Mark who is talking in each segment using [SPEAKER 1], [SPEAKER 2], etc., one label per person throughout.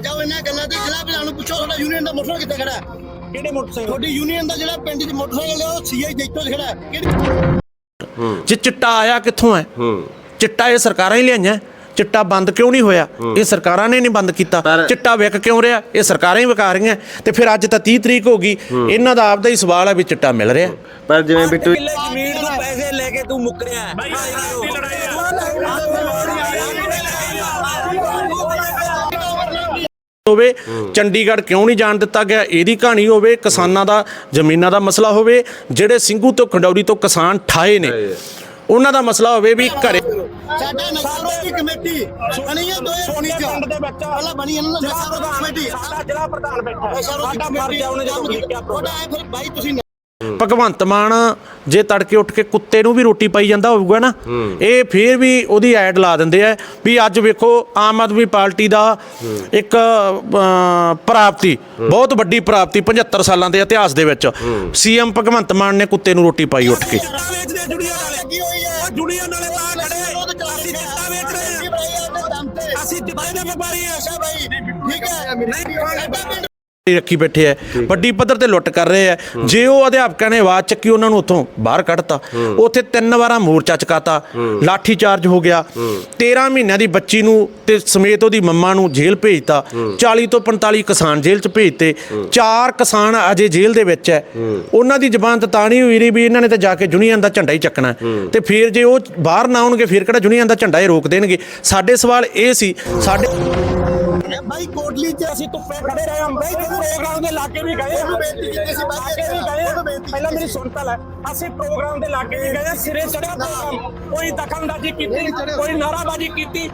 [SPEAKER 1] ਜਾਓ ਇਹਨਾਂ ਗੱਲਾਂ ਤੇ ਜ਼ਿਲ੍ਹਾ ਪ੍ਰਧਾਨ ਨੂੰ ਪੁੱਛੋ ਤੁਹਾਡਾ ਯੂਨੀਅਨ ਦਾ ਮੋਟਰਸਾਈਕਲ ਕਿੱਥੇ ਖੜਾ ਹੈ?
[SPEAKER 2] ਕਿਹੜੇ ਮੋਟਰਸਾਈਕਲ?
[SPEAKER 1] ਤੁਹਾਡੀ ਯੂਨੀਅਨ ਦਾ ਜਿਹੜਾ ਪਿੰਡ 'ਚ ਮੋਟਰਸਾਈਕਲ ਹੈ ਉਹ ਸੀਆਈ ਜੈਤੋ 'ਚ ਖੜਾ ਹੈ। ਕਿਹੜੀ
[SPEAKER 3] ਜੇ ਚਿੱਟਾ ਆਇਆ ਕਿੱਥੋਂ ਹੈ? ਚਿੱਟਾ ਇਹ ਸਰਕਾਰਾਂ ਹੀ ਲਿਆਈਆਂ। ਚਿੱਟਾ ਬੰਦ ਕਿਉਂ ਨਹੀਂ ਹੋਇਆ? ਇਹ ਸਰਕਾਰਾਂ ਨੇ ਨਹੀਂ ਬੰਦ ਕੀਤਾ। ਚਿੱਟਾ ਵਿਕ ਕਿਉਂ ਰਿਹਾ? ਇਹ ਸਰਕਾਰਾਂ ਹੀ ਵਿਕਾ ਰਹੀਆਂ। ਤੇ ਫਿਰ ਅੱਜ ਤਾਂ 30 ਤਰੀਕ ਹੋ ਗਈ। ਇਹਨਾਂ ਦਾ ਆਪਦਾ ਹੀ ਸਵਾਲ ਹੈ ਵੀ ਚਿੱਟਾ ਮਿਲ ਰਿਹਾ।
[SPEAKER 4] ਪਰ ਜਿਵੇਂ ਬਿੱਟੂ
[SPEAKER 2] ਕਿੱਲੇ ਜ਼ਮੀਨ ਤੋਂ ਪੈਸੇ ਲੈ ਕੇ ਤੂੰ ਮੁੱਕਰਿਆ ਹੈ।
[SPEAKER 3] ਹੋਵੇ ਚੰਡੀਗੜ੍ਹ ਕਿਉਂ ਨਹੀਂ ਜਾਣ ਦਿੱਤਾ ਗਿਆ? ਇਹਦੀ ਕਹਾਣੀ ਹੋਵੇ ਕਿਸਾਨਾਂ ਦਾ ਜ਼ਮੀਨਾਂ ਦਾ ਮਸਲਾ ਹੋਵੇ ਜਿਹੜੇ ਸਿੰਘੂ ਤੋਂ ਖੰਡੌਰੀ ਤੋਂ ਕਿਸਾਨ ਠਾਏ ਨੇ। ਉਹਨਾਂ ਦਾ ਮਸਲਾ ਹੋਵੇ ਵੀ ਘਰੇ
[SPEAKER 1] ਸਾਡਾ ਨਸ਼ਾ ਦੀ ਕਮੇਟੀ। ਬਣੀ ਹੈ 2019 ਚ।
[SPEAKER 2] ਪਿੰਡ ਦੇ ਵਿੱਚ।
[SPEAKER 1] ਪਹਿਲਾਂ ਬਣੀ ਇਹਨਾਂ ਦਾ ਨਸ਼ਾ ਰੋਧੀ ਕਮੇਟੀ।
[SPEAKER 2] ਸਾਡਾ ਜ਼ਿਲ੍ਹਾ ਪ੍ਰਧਾਨ ਬੈਠਾ ਸਾਡਾ ਫਰਜ਼ ਹੈ ਉਹਨੇ ਜਦੋਂ ਲਿਖਿਆ
[SPEAKER 1] ਐ ਫਿਰ ਬਾਈ ਤੁਸੀਂ
[SPEAKER 3] ਭਗਵੰਤ ਮਾਨ ਜੇ ਤੜਕੇ ਉੱਠ ਕੇ ਕੁੱਤੇ ਨੂੰ ਵੀ ਰੋਟੀ ਪਾਈ ਜਾਂਦਾ ਹੋਊਗਾ ਨਾ ਇਹ ਫੇਰ ਵੀ ਉਹਦੀ ਐਡ ਲਾ ਦਿੰਦੇ ਆ ਵੀ ਅੱਜ ਵੇਖੋ ਆਮ ਆਦਮੀ ਪਾਰਟੀ ਦਾ ਇੱਕ ਪ੍ਰਾਪਤੀ ਬਹੁਤ ਵੱਡੀ ਪ੍ਰਾਪਤੀ 75 ਸਾਲਾਂ ਦੇ ਇਤਿਹਾਸ ਦੇ ਵਿੱਚ। ਸੀਐਮ ਭਗਵੰਤ ਮਾਨ ਨੇ ਕੁੱਤੇ ਨੂੰ ਰੋਟੀ ਪਾਈ ਉੱਠ ਕੇ।
[SPEAKER 2] ਨਾਲੇ ਖੜੇ ਅਸੀਂ ਵੇਚ ਰਹੇ ਅਸੀਂ ਦੇ ਵਪਾਰੀ
[SPEAKER 1] ਠੀਕ ਹੈ। ਨਹੀਂ
[SPEAKER 3] ਰੱਖੀ ਬੈਠੇ ਐ। ਵੱਡੀ ਪੱਧਰ ਤੇ ਲੁੱਟ ਕਰ ਰਹੇ ਐ। ਜੇ ਉਹ ਅਧਿਆਪਕਾਂ ਨੇ ਆਵਾਜ਼ ਚੱਕੀ ਉਹਨਾਂ ਨੂੰ ਉੱਥੋਂ ਬਾਹਰ ਕੱਢਤਾ। ਉੱਥੇ ਤਿੰਨ ਵਾਰਾਂ ਮੋਰਚਾ ਚਕਾਤਾ। ਲਾਠੀ ਚਾਰਜ ਹੋ ਗਿਆ। 13 ਮਹੀਨਿਆਂ ਦੀ ਬੱਚੀ ਨੂੰ ਤੇ ਸਮੇਤ ਉਹਦੀ ਮੰਮਾ ਨੂੰ ਜੇਲ੍ਹ ਭੇਜਤਾ। 40 ਤੋਂ 45 ਕਿਸਾਨ ਜੇਲ੍ਹ 'ਚ ਭੇਜਤੇ। ਚਾਰ ਕਿਸਾਨ ਅਜੇ ਜੇਲ੍ਹ ਦੇ ਵਿੱਚ ਐ। ਉਹਨਾਂ ਦੀ ਜ਼ਬਾਨ ਤਾਂ ਨਹੀਂ ਹੋਈ ਰਹੀ ਵੀ ਇਹਨਾਂ ਨੇ ਤਾਂ ਜਾ ਕੇ ਯੂਨੀਅਨ ਦਾ ਝੰਡਾ ਹੀ ਚੱਕਣਾ ਹੈ। ਤੇ ਫਿਰ ਜੇ ਉਹ ਬਾਹਰ ਨਾ ਆਉਣਗੇ ਫਿਰ ਕਿਹੜਾ ਯੂਨੀਅਨ ਦਾ ਝੰਡਾ ਇਹ ਰੋਕ ਦੇਣਗੇ? ਸਾਡੇ ਸਵਾਲ ਇਹ ਸੀ ਸਾਡੇ
[SPEAKER 1] ਬਾਈ ਕੋਟਲੀ ਚ
[SPEAKER 2] ਅਸੀਂ ਧੁੱਪੇ ਖੜੇ ਰਹੇ ਹਾਂ। ਬਈ ਜਦੋਂ ਪ੍ਰੋਗਰਾਮ ਦੇ ਲਾਗੇ ਵੀ ਗਏ ਹਾਂ।
[SPEAKER 1] ਬੇਨਤੀ ਕੀਤੀ ਸੀ, ਬਾਅਦ
[SPEAKER 2] ਲਾਗੇ ਵੀ ਗਏ ਹਾਂ। ਪਹਿਲਾਂ ਮੇਰੀ ਸੁਣ ਤਾਂ ਲੈ। ਅਸੀਂ ਪ੍ਰੋਗਰਾਮ ਦੇ ਲਾਗੇ ਵੀ ਗਏ ਹਾਂ, ਸਿਰੇ ਚੜਿਆ ਪ੍ਰੋਗਰਾਮ ਕੋਈ ਦਖਲਅੰਦਾਜ਼ੀ ਕੀਤੀ ਕੋਈ ਨਾਰਾਬਾਜ਼ੀ ਕੀਤੀ।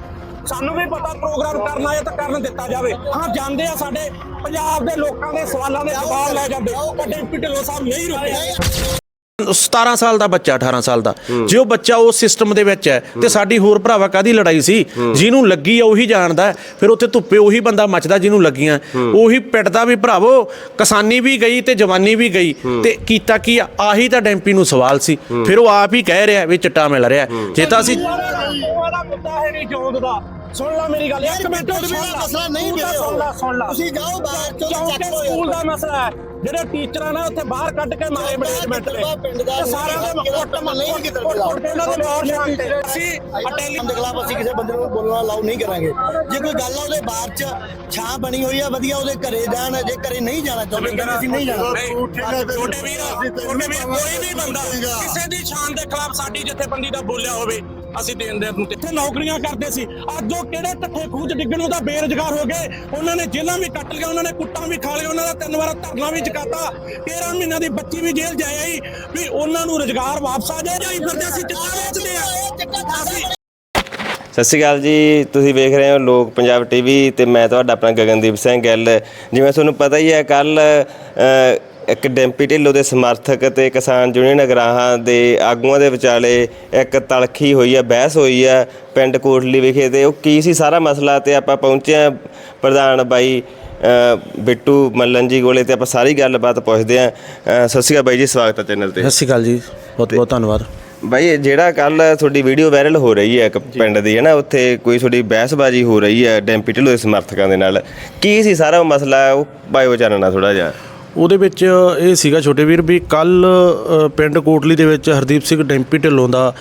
[SPEAKER 2] ਸਾਨੂੰ ਵੀ ਪਤਾ ਪ੍ਰੋਗਰਾਮ ਕਰਨਾ ਹੈ ਤਾਂ ਕਰਨ ਦਿੱਤਾ ਜਾਵੇ। ਹਾਂ ਜਾਂਦੇ ਆ ਸਾਡੇ ਪੰਜਾਬ ਦੇ ਲੋਕਾਂ ਦੇ ਸਵਾਲਾਂ ਦੇ ਜਵਾਬ ਲੈ ਜਾਂਦੇ। ਵੱਡੇ ਪਿਟਲੋ ਸਾਹਿਬ ਨਹੀਂ ਰੁਕੇ।
[SPEAKER 3] 17 ਸਾਲ ਦਾ ਬੱਚਾ 18 ਸਾਲ ਦਾ। ਜੇ ਉਹ ਬੱਚਾ ਉਸ ਸਿਸਟਮ ਦੇ ਵਿੱਚ ਹੈ ਤੇ ਸਾਡੀ ਹੋਰ ਭਰਾਵਾ ਕਾਦੀ ਲੜਾਈ ਸੀ? ਜਿਹਨੂੰ ਲੱਗੀ ਆ ਉਹੀ ਜਾਣਦਾ। ਫਿਰ ਉੱਥੇ ਧੁੱਪੇ ਉਹੀ ਬੰਦਾ ਮੱਚਦਾ ਜਿਹਨੂੰ ਲੱਗੀਆਂ। ਉਹੀ ਪਿੱਟਦਾ ਵੀ ਭਰਾਵੋ ਕਿਸਾਨੀ ਵੀ ਗਈ ਤੇ ਜਵਾਨੀ ਵੀ ਗਈ। ਤੇ ਕੀਤਾ ਕੀ? ਆਹੀ ਤਾਂ ਡੈਂਪੀ ਨੂੰ ਸਵਾਲ ਸੀ। ਫਿਰ ਉਹ ਆਪ ਹੀ ਕਹਿ ਰਿਹਾ ਵੀ ਚਿੱਟਾ ਮਿਲ ਰਿਹਾ ਜੇ ਤਾਂ ਅਸੀਂ
[SPEAKER 2] ਉਹਦਾ ਮੁੱਦਾ ਹੈ ਨਹੀਂ ਜੋਂਦ ਦਾ ਸੁਣ ਲੈ ਮੇਰੀ ਗੱਲ ਇੱਕ ਮਿੰਟ ਸੁਣ
[SPEAKER 1] ਦਾ
[SPEAKER 2] ਲੈ
[SPEAKER 1] ਮਸਲਾ ਨਹੀਂ ਮਿਲਿਆ।
[SPEAKER 2] ਸੁਣ ਲੈ ਸੁਣ ਲੈ।
[SPEAKER 1] ਤੁਸੀਂ ਜਾਓ ਬਾਹਰ ਚੋਂ
[SPEAKER 2] ਕਿਉਂਕਿ ਸਕੂਲ ਦਾ ਮਸਲਾ ਹੈ ਜਿਹੜੇ ਟੀਚਰਾਂ ਨੇ ਉੱਥੇ ਬਾਹਰ ਕੱਢ ਕੇ ਮਾਰੇ ਮੈਨੇਜਮੈਂਟ
[SPEAKER 1] ਦਾ
[SPEAKER 2] ਸਾਰਿਆਂ ਦੇ ਕੁੱਟ
[SPEAKER 1] ਪਿੰਡ ਨਹੀਂ ਕਿਤੇ
[SPEAKER 2] ਇਹਨਾਂ ਦੇ ਲੋਰ ਸ਼ਾਂਤ ਅਸੀਂ ਅਟੈਲੀ
[SPEAKER 1] ਦੇ ਖਿਲਾਫ ਅਸੀਂ ਕਿਸੇ ਬੰਦੇ ਨੂੰ ਬੋਲਣਾ ਅਲਾਉ ਨਹੀਂ ਕਰਾਂਗੇ। ਜੇ ਕੋਈ ਗੱਲ ਆ ਉਹਦੇ ਬਾਹਰ ਚ ਛਾਂ ਬਣੀ ਹੋਈ ਆ ਵਧੀਆ ਉਹਦੇ ਘਰੇ ਜਾਣ ਜੇ ਘਰੇ ਨਹੀਂ ਜਾਣਾ ਚਾਹੁੰਦੇ ਤਾਂ ਅਸੀਂ ਨਹੀਂ ਜਾਣਾ।
[SPEAKER 2] ਛੋਟੇ ਵੀਰ ਛੋਟੇ ਵੀਰ ਕੋਈ ਵੀ ਬੰਦਾ। ਕਿਸੇ ਦੀ ਸ਼ਾਨ ਦੇ ਖਿਲਾਫ ਸਾਡੀ ਜਥੇਬੰਦੀ ਦਾ ਬੋਲਿਆ ਹੋਵੇ ਅਸੀਂ ਦੇਣ ਦੇ ਨੂੰ ਕਿੱਥੇ ਨੌਕਰੀਆਂ ਕਰਦੇ ਸੀ। ਅੱਜ ਉਹ ਕਿਹੜੇ ਟੱਠੇ ਖੂਜ ਡਿੱਗਣ ਉਹਦਾ ਬੇਰੁਜ਼ਗਾਰ ਹੋ ਗਏ। ਉਹਨਾਂ ਨੇ ਜੇਲ੍ਹਾਂ ਵੀ ਕੱਟ ਲਿਆ ਉਹਨਾਂ ਨੇ ਕੁੱਟਾਂ ਵੀ ਖਾ ਲਿਆ ਉਹਨਾਂ ਦਾ ਤਿੰਨ ਵਾਰ ਧਰਨਾ ਵੀ ਚਕਾਤਾ। 13 ਮਹੀਨਿਆਂ ਦੀ ਬੱਚੀ ਵੀ ਜੇਲ੍ਹ ਜਾਇਆ ਹੀ ਵੀ ਉਹਨਾਂ ਨੂੰ ਰੁਜ਼ਗਾਰ ਵਾਪਸ ਆ ਜਾਏ ਜਾਈ ਫਿਰਦੇ ਅਸੀਂ ਚਿੱਟਾ ਵੇਚਦੇ ਆ। ਅਸੀਂ
[SPEAKER 4] ਸਤਿ ਸ਼੍ਰੀ ਅਕਾਲ ਜੀ। ਤੁਸੀਂ ਵੇਖ ਰਹੇ ਹੋ ਲੋਕ ਪੰਜਾਬ ਟੀਵੀ ਤੇ ਮੈਂ ਤੁਹਾਡਾ ਆਪਣਾ ਗਗਨਦੀਪ ਸਿੰਘ ਗਿੱਲ। ਜਿਵੇਂ ਤੁਹਾਨੂੰ ਪਤਾ ਹੀ ਹੈ ਕੱਲ ਇੱਕ ਡੈਂਪੀ ਢਿੱਲੋਂ ਦੇ ਸਮਰਥਕ ਤੇ ਕਿਸਾਨ ਯੂਨੀਅਨ ਅਗਰਾਹਾਂ ਦੇ ਆਗੂਆਂ ਦੇ ਵਿਚਾਲੇ ਇੱਕ ਤਲਖੀ ਹੋਈ ਹੈ ਬਹਿਸ ਹੋਈ ਹੈ ਪਿੰਡ ਕੋਟਲੀ ਵਿਖੇ ਤੇ। ਉਹ ਕੀ ਸੀ ਸਾਰਾ ਮਸਲਾ ਤੇ ਆਪਾਂ ਪਹੁੰਚੇ ਹਾਂ ਪ੍ਰਧਾਨ ਬਾਈ ਬਿੱਟੂ ਮੱਲਨ ਜੀ ਕੋਲੇ ਤੇ ਆਪਾਂ ਸਾਰੀ ਗੱਲਬਾਤ ਪੁੱਛਦੇ ਹਾਂ। ਸਤਿ ਸ਼੍ਰੀ ਅਕਾਲ ਬਾਈ ਜੀ ਸਵਾਗਤ ਹੈ ਚੈਨਲ ਤੇ।
[SPEAKER 3] ਸਤਿ ਸ਼੍ਰੀ ਅਕਾਲ ਜੀ ਬਹੁਤ ਬਹੁਤ ਧੰਨਵਾਦ।
[SPEAKER 4] ਬਾਈ ਜਿਹੜਾ ਕੱਲ ਤੁਹਾਡੀ ਵੀਡੀਓ ਵਾਇਰਲ ਹੋ ਰਹੀ ਹੈ ਇੱਕ ਪਿੰਡ ਦੀ ਹੈ ਨਾ ਉੱਥੇ ਕੋਈ ਤੁਹਾਡੀ ਬਹਿਸਬਾਜ਼ੀ ਹੋ ਰਹੀ ਹੈ ਡੈਂਪੀ ਢਿੱਲੋਂ ਦੇ ਸਮਰਥਕਾਂ ਦੇ ਨਾਲ। ਕੀ ਸੀ ਸਾਰਾ ਮਸਲਾ ਉਹ ਬਾਇਓ ਚਾਨਣਾ ਥੋੜਾ ਜਿਹਾ।
[SPEAKER 3] ਉਹਦੇ ਵਿੱਚ ਇਹ ਸੀਗਾ ਛੋਟੇ ਵੀਰ ਵੀ ਕੱਲ ਪਿੰਡ ਕੋਟਲੀ ਦੇ ਵਿੱਚ ਹਰਦੀਪ ਸਿੰਘ ਡੈਂਪੀ ਢਿੱਲੋਂ ਦਾ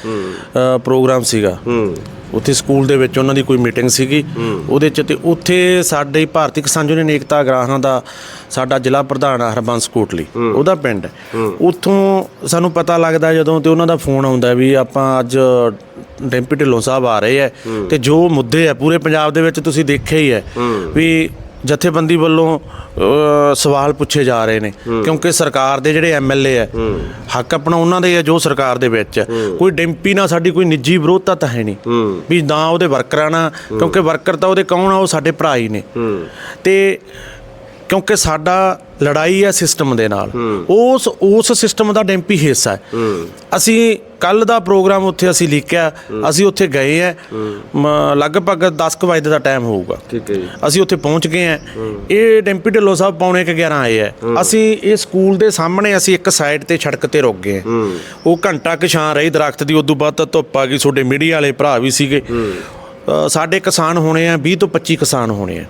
[SPEAKER 3] ਪ੍ਰੋਗਰਾਮ ਸੀਗਾ।
[SPEAKER 4] ਹੂੰ
[SPEAKER 3] ਉੱਥੇ ਸਕੂਲ ਦੇ ਵਿੱਚ ਉਹਨਾਂ ਦੀ ਕੋਈ ਮੀਟਿੰਗ ਸੀਗੀ। ਉਹਦੇ ਚ ਤੇ ਉੱਥੇ ਸਾਡੇ ਭਾਰਤੀ ਕਿਸਾਨ ਯੂਨੀਅਨ ਏਕਤਾ ਗ੍ਰਾਹਾਂ ਦਾ ਸਾਡਾ ਜ਼ਿਲ੍ਹਾ ਪ੍ਰਧਾਨ ਆ ਹਰਬੰਸ ਕੋਟਲੀ। ਉਹਦਾ ਪਿੰਡ ਹੈ। ਉੱਥੋਂ ਸਾਨੂੰ ਪਤਾ ਲੱਗਦਾ ਜਦੋਂ ਤੇ ਉਹਨਾਂ ਦਾ ਫੋਨ ਆਉਂਦਾ ਵੀ ਆਪਾਂ ਅੱਜ ਡੈਂਪੀ ਢਿੱਲੋਂ ਸਾਹਿਬ ਆ ਰਹੇ ਹੈ। ਤੇ ਜੋ ਮੁੱਦੇ ਆ ਪੂਰੇ ਪੰਜਾਬ ਦੇ ਵਿੱਚ ਤੁਸੀਂ ਦੇਖਿਆ ਹੀ ਹੈ। ਵੀ ਜਥੇਬੰਦੀ ਵੱਲੋਂ ਸਵਾਲ ਪੁੱਛੇ ਜਾ ਰਹੇ ਨੇ। ਕਿਉਂਕਿ ਸਰਕਾਰ ਦੇ ਜਿਹੜੇ ਐਮਐਲਏ ਆ ਹੱਕ ਆਪਣਾ ਉਹਨਾਂ ਦੇ ਆ ਜੋ ਸਰਕਾਰ ਦੇ ਵਿੱਚ ਹੈ। ਕੋਈ ਡੈਂਪੀ ਨਾਲ ਸਾਡੀ ਕੋਈ ਨਿੱਜੀ ਵਿਰੋਧਤਾ ਤਾਂ ਹੈ ਨਹੀਂ। ਵੀ ਨਾ ਉਹਦੇ ਵਰਕਰਾਂ ਨਾਲ ਕਿਉਂਕਿ ਵਰਕਰ ਤਾਂ ਉਹਦੇ ਕੌਣ ਆ ਉਹ ਸਾਡੇ ਭਰਾ ਹੀ ਨੇ। ਤੇ ਕਿਉਂਕਿ ਸਾਡਾ ਲੜਾਈ ਹੈ ਸਿਸਟਮ ਦੇ ਨਾਲ। ਉਸ ਉਸ ਸਿਸਟਮ ਦਾ ਡੈਂਪੀ ਹਿੱਸਾ ਹੈ। ਅਸੀਂ ਕੱਲ ਦਾ ਪ੍ਰੋਗਰਾਮ ਉੱਥੇ ਅਸੀਂ ਲਿਖਿਆ ਅਸੀਂ ਉੱਥੇ ਗਏ ਆ ਲਗਭਗ 10 ਕੁ ਵਜੇ ਦਾ ਟਾਈਮ ਹੋਊਗਾ।
[SPEAKER 4] ਠੀਕ ਹੈ ਜੀ।
[SPEAKER 3] ਅਸੀਂ ਉੱਥੇ ਪਹੁੰਚ ਗਏ ਆ ਇਹ ਡੈਂਪੀ ਢਿੱਲੋਂ ਸਾਹਿਬ ਪੌਣੇ ਕੁ 11 ਆਏ ਆ ਅਸੀਂ ਇਹ ਸਕੂਲ ਦੇ ਸਾਹਮਣੇ ਅਸੀਂ ਇੱਕ ਸਾਈਡ ਤੇ ਸੜਕ ਤੇ ਰੁਕ ਗਏ ਉਹ ਘੰਟਾ ਕੁ ਛਾਂ ਰਹੀ ਦਰਖਤ ਦੀ ਉਦੋਂ ਬਾਅਦ ਤਾਂ ਧੁੱਪ ਆ ਗਈ। ਤੁਹਾਡੇ ਮੀਡੀਆ ਵਾਲੇ ਭਰਾ ਵੀ ਸੀਗੇ। ਸਾਡੇ ਕਿਸਾਨ ਹੋਣੇ ਆ 20 ਤੋਂ 25 ਕਿਸਾਨ ਹੋਣੇ ਆ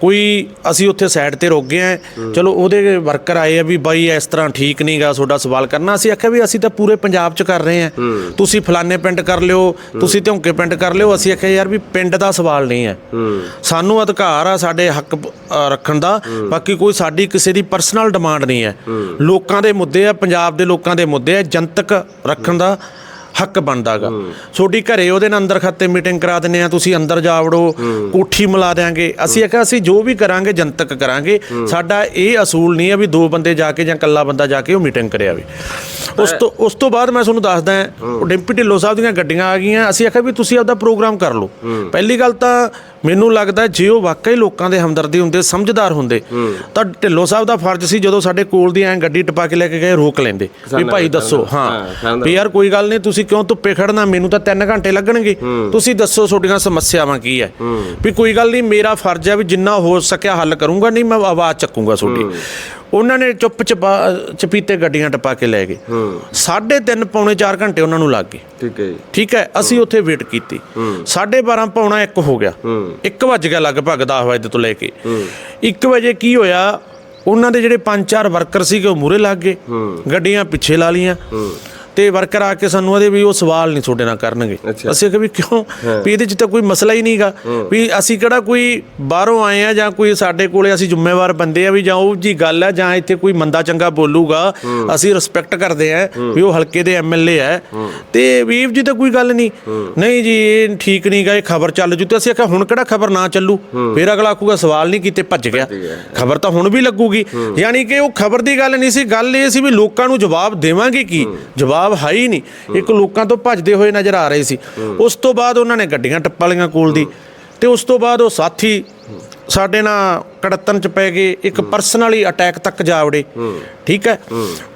[SPEAKER 3] ਕੋਈ ਅਸੀਂ ਉੱਥੇ ਸਾਈਡ ਤੇ ਰੁਕ ਗਏ ਆ ਚਲੋ ਉਹਦੇ ਵਰਕਰ ਆਏ ਆ ਵੀ ਬਾਈ ਇਸ ਤਰ੍ਹਾਂ ਠੀਕ ਨਹੀਂਗਾ ਤੁਹਾਡਾ ਸਵਾਲ ਕਰਨਾ। ਅਸੀਂ ਆਖਿਆ ਵੀ ਅਸੀਂ ਤਾਂ ਪੂਰੇ ਪੰਜਾਬ 'ਚ ਕਰ ਰਹੇ ਆ ਤੁਸੀਂ ਫਲਾਣੇ ਪਿੰਡ ਕਰ ਲਿਓ ਤੁਸੀਂ ਧੌਂਕੇ ਪਿੰਡ ਕਰ ਲਿਓ। ਅਸੀਂ ਆਖਿਆ ਯਾਰ ਵੀ ਪਿੰਡ ਦਾ ਸਵਾਲ ਨਹੀਂ ਹੈ। ਸਾਨੂੰ ਅਧਿਕਾਰ ਆ ਸਾਡੇ ਹੱਕ ਰੱਖਣ ਦਾ। ਬਾਕੀ ਕੋਈ ਸਾਡੀ ਕਿਸੇ ਦੀ ਪਰਸਨਲ ਡਿਮਾਂਡ ਨਹੀਂ ਹੈ। ਲੋਕਾਂ ਦੇ ਮੁੱਦੇ ਆ ਪੰਜਾਬ ਦੇ ਲੋਕਾਂ ਦੇ ਮੁੱਦੇ ਆ ਜਨਤਕ ਰੱਖਣ ਦਾ। ਹੱਕ ਬਣਦਾਗਾ। ਛੋਟੀ ਘਰੇ ਉਹਦੇ ਨਾਲ ਅੰਦਰ ਖਾਤੇ ਮੀਟਿੰਗ ਕਰਾ ਦਿੰਨੇ ਆ ਤੁਸੀਂ ਅੰਦਰ ਜਾ ਵੜੋ ਕੋਠੀ ਮਿਲਾ ਦੇਾਂਗੇ ਅਸੀਂ ਆਖਿਆ ਅਸੀਂ ਜੋ ਵੀ ਕਰਾਂਗੇ ਜਨਤਕ ਕਰਾਂਗੇ। ਸਾਡਾ ਇਹ ਅਸੂਲ ਨਹੀਂ ਹੈ ਵੀ ਦੋ ਬੰਦੇ ਜਾ ਕੇ ਜਾਂ ਇਕੱਲਾ ਬੰਦਾ ਜਾ ਕੇ ਉਹ ਮੀਟਿੰਗ ਕਰਿਆ ਵੀ। ਉਸ ਤੋਂ ਉਸ ਤੋਂ ਬਾਅਦ ਮੈਂ ਤੁਹਾਨੂੰ ਦੱਸਦਾ ਉਹ ਡਿੰਪੀ ਢਿੱਲੋਂ ਸਾਹਿਬ ਦੀਆਂ ਗੱਡੀਆਂ ਆ ਗਈਆਂ। ਅਸੀਂ ਆਖਿਆ ਵੀ ਤੁਸੀਂ ਆਪਦਾ ਪ੍ਰੋਗਰਾਮ ਕਰ ਲਓ। ਪਹਿਲੀ ਗੱਲ ਤਾਂ ਮੈਨੂੰ ਲੱਗਦਾ ਜੇ ਉਹ ਵਾਕਈ ਲੋਕਾਂ ਦੇ ਹਮਦਰਦੀ ਹੁੰਦੇ ਸਮਝਦਾਰ ਹੁੰਦੇ ਤਾਂ ਢਿੱਲੋਂ ਸਾਹਿਬ ਦਾ ਫਰਜ਼ ਸੀ ਜਦੋਂ ਸਾਡੇ ਕੋਲ ਦੀ ਐਂ ਗੱਡੀ ਟਪਾ ਕੇ ਲੈ ਕੇ ਗਏ ਰੋਕ ਲੈਂਦੇ। ਵੀ ਭਾਈ ਦੱਸੋ ਹਾਂ। ਵੀ ਯਾਰ ਕੋਈ ਗੱਲ ਨਹੀਂ ਤੁਸੀਂ ਕਿਉਂ ਧੁੱਪੇ ਖੜਨਾ ਮੈਨੂੰ ਤਾਂ 3 ਘੰਟੇ ਲੱਗਣਗੇ। ਤੁਸੀਂ ਦੱਸੋ ਤੁਹਾਡੀਆਂ ਸਮੱਸਿਆਵਾਂ ਕੀ ਹੈ। ਵੀ ਕੋਈ ਗੱਲ ਨਹੀਂ ਮੇਰਾ ਫਰਜ਼ ਹੈ ਵੀ ਜਿੰਨਾ ਹੋ ਸਕਿਆ ਹੱਲ ਕਰੂੰਗਾ ਨਹੀਂ ਮੈਂ ਆਵਾਜ਼ ਚੱਕੂੰਗਾ ਤੁਹਾਡੀ। ਉਹਨਾਂ ਨੇ ਚੁੱਪ ਚਪਾ ਚਪੀਤੇ ਗੱਡੀਆਂ ਟਪਾ ਕੇ ਲੈ ਗਏ। ਸਾਢੇ ਤਿੰਨ ਪੌਣੇ 4 ਘੰਟੇ ਉਹਨਾਂ ਨੂੰ ਲੱਗ ਗਏ।
[SPEAKER 4] ਠੀਕ ਹੈ ਜੀ।
[SPEAKER 3] ਠੀਕ ਹੈ ਅਸੀਂ ਉੱਥੇ ਵੇਟ ਕੀਤੀ। 12:30 ਪੌਣਾ 1 ਹੋ ਗਿਆ। 1 ਵਜ ਗਿਆ ਲਗਭਗ 10 ਵਜੇ ਤੋਂ ਲੈ ਕੇ। 1 ਵਜੇ ਕੀ ਹੋਇਆ? ਉਹਨਾਂ ਦੇ ਜਿਹੜੇ ਪੰਜ ਚਾਰ ਵਰਕਰ ਸੀਗੇ ਉਹ ਮੂਰੇ ਲੱਗ ਗਏ। ਗੱਡੀਆਂ ਪਿੱਛੇ ਲਾ ਲੀਆਂ ਤੇ ਵਰਕਰ ਆ ਕੇ ਸਾਨੂੰ ਉਹਦੇ ਵੀ ਉਹ ਸਵਾਲ ਨਹੀਂ ਤੁਹਾਡੇ ਨਾਲ ਕਰਨਗੇ। ਅਸੀਂ ਕਿ ਵੀ ਕਿਉਂ? ਵੀ ਇਹਦੇ 'ਚ ਤਾਂ ਕੋਈ ਮਸਲਾ ਹੀ ਨਹੀਂਗਾ। ਵੀ ਅਸੀਂ ਕਿਹੜਾ ਕੋਈ ਬਾਹਰੋਂ ਆਏ ਆ ਜਾਂ ਕੋਈ ਸਾਡੇ ਕੋਲੇ ਅਸੀਂ ਜ਼ਿੰਮੇਵਾਰ ਬੰਦੇ ਆ ਵੀ ਜਾਂ ਉਹ ਜੀ ਗੱਲ ਹੈ ਜਾਂ ਇੱਥੇ ਕੋਈ ਮੰਦਾ ਚੰਗਾ ਬੋਲੂਗਾ ਅਸੀਂ ਰਿਸਪੈਕਟ ਕਰਦੇ ਆ ਵੀ ਉਹ ਹਲਕੇ ਦੇ ਐਮਐਲਏ ਆ। ਤੇ ਵੀਰ ਜੀ ਤਾਂ ਕੋਈ ਗੱਲ ਨਹੀਂ। ਨਹੀਂ ਜੀ ਇਹ ਠੀਕ ਨਹੀਂਗਾ ਇਹ ਖਬਰ ਚੱਲ ਜੂ। ਤੇ ਅਸੀਂ ਆਖਿਆ ਹੁਣ ਕਿਹੜਾ ਖਬਰ ਨਾ ਚੱਲੂ? ਫੇਰ ਅਗਲਾ ਆਖੂਗਾ ਸਵਾਲ ਨਹੀਂ ਕੀਤੇ ਭੱਜ ਗਿਆ। ਖਬਰ ਤਾਂ ਹੁਣ ਵੀ ਲੱਗੂਗੀ। ਯਾਨੀ ਕਿ ਉਹ ਖਬਰ ਦੀ ਗੱਲ ਨਹੀਂ ਸੀ ਗੱਲ ਇਹ ਸੀ ਵੀ ਲੋਕਾਂ ਨੂੰ ਜਵਾਬ ਦੇਵਾਂਗੇ ਕੀ? ਜਵਾਬ ਹੈ ਹੀ ਨਹੀਂ। ਇੱਕ ਲੋਕਾਂ ਤੋਂ ਭੱਜਦੇ ਹੋਏ ਨਜ਼ਰ ਆ ਰਹੇ ਸੀ। ਉਸ ਤੋਂ ਬਾਅਦ ਉਹਨਾਂ ਨੇ ਗੱਡੀਆਂ ਟੱਪਾ ਲਈਆਂ ਕੋਲ ਦੀ ਤੇ ਉਸ ਤੋਂ ਬਾਅਦ ਉਹ ਸਾਥੀ ਸਾਡੇ ਨਾਲ ਕੜਤਨ ਚ ਪੈ ਗਏ ਇੱਕ ਪਰਸਨਲੀ ਅਟੈਕ ਤੱਕ ਜਾ ਵੜੇ ਠੀਕ ਹੈ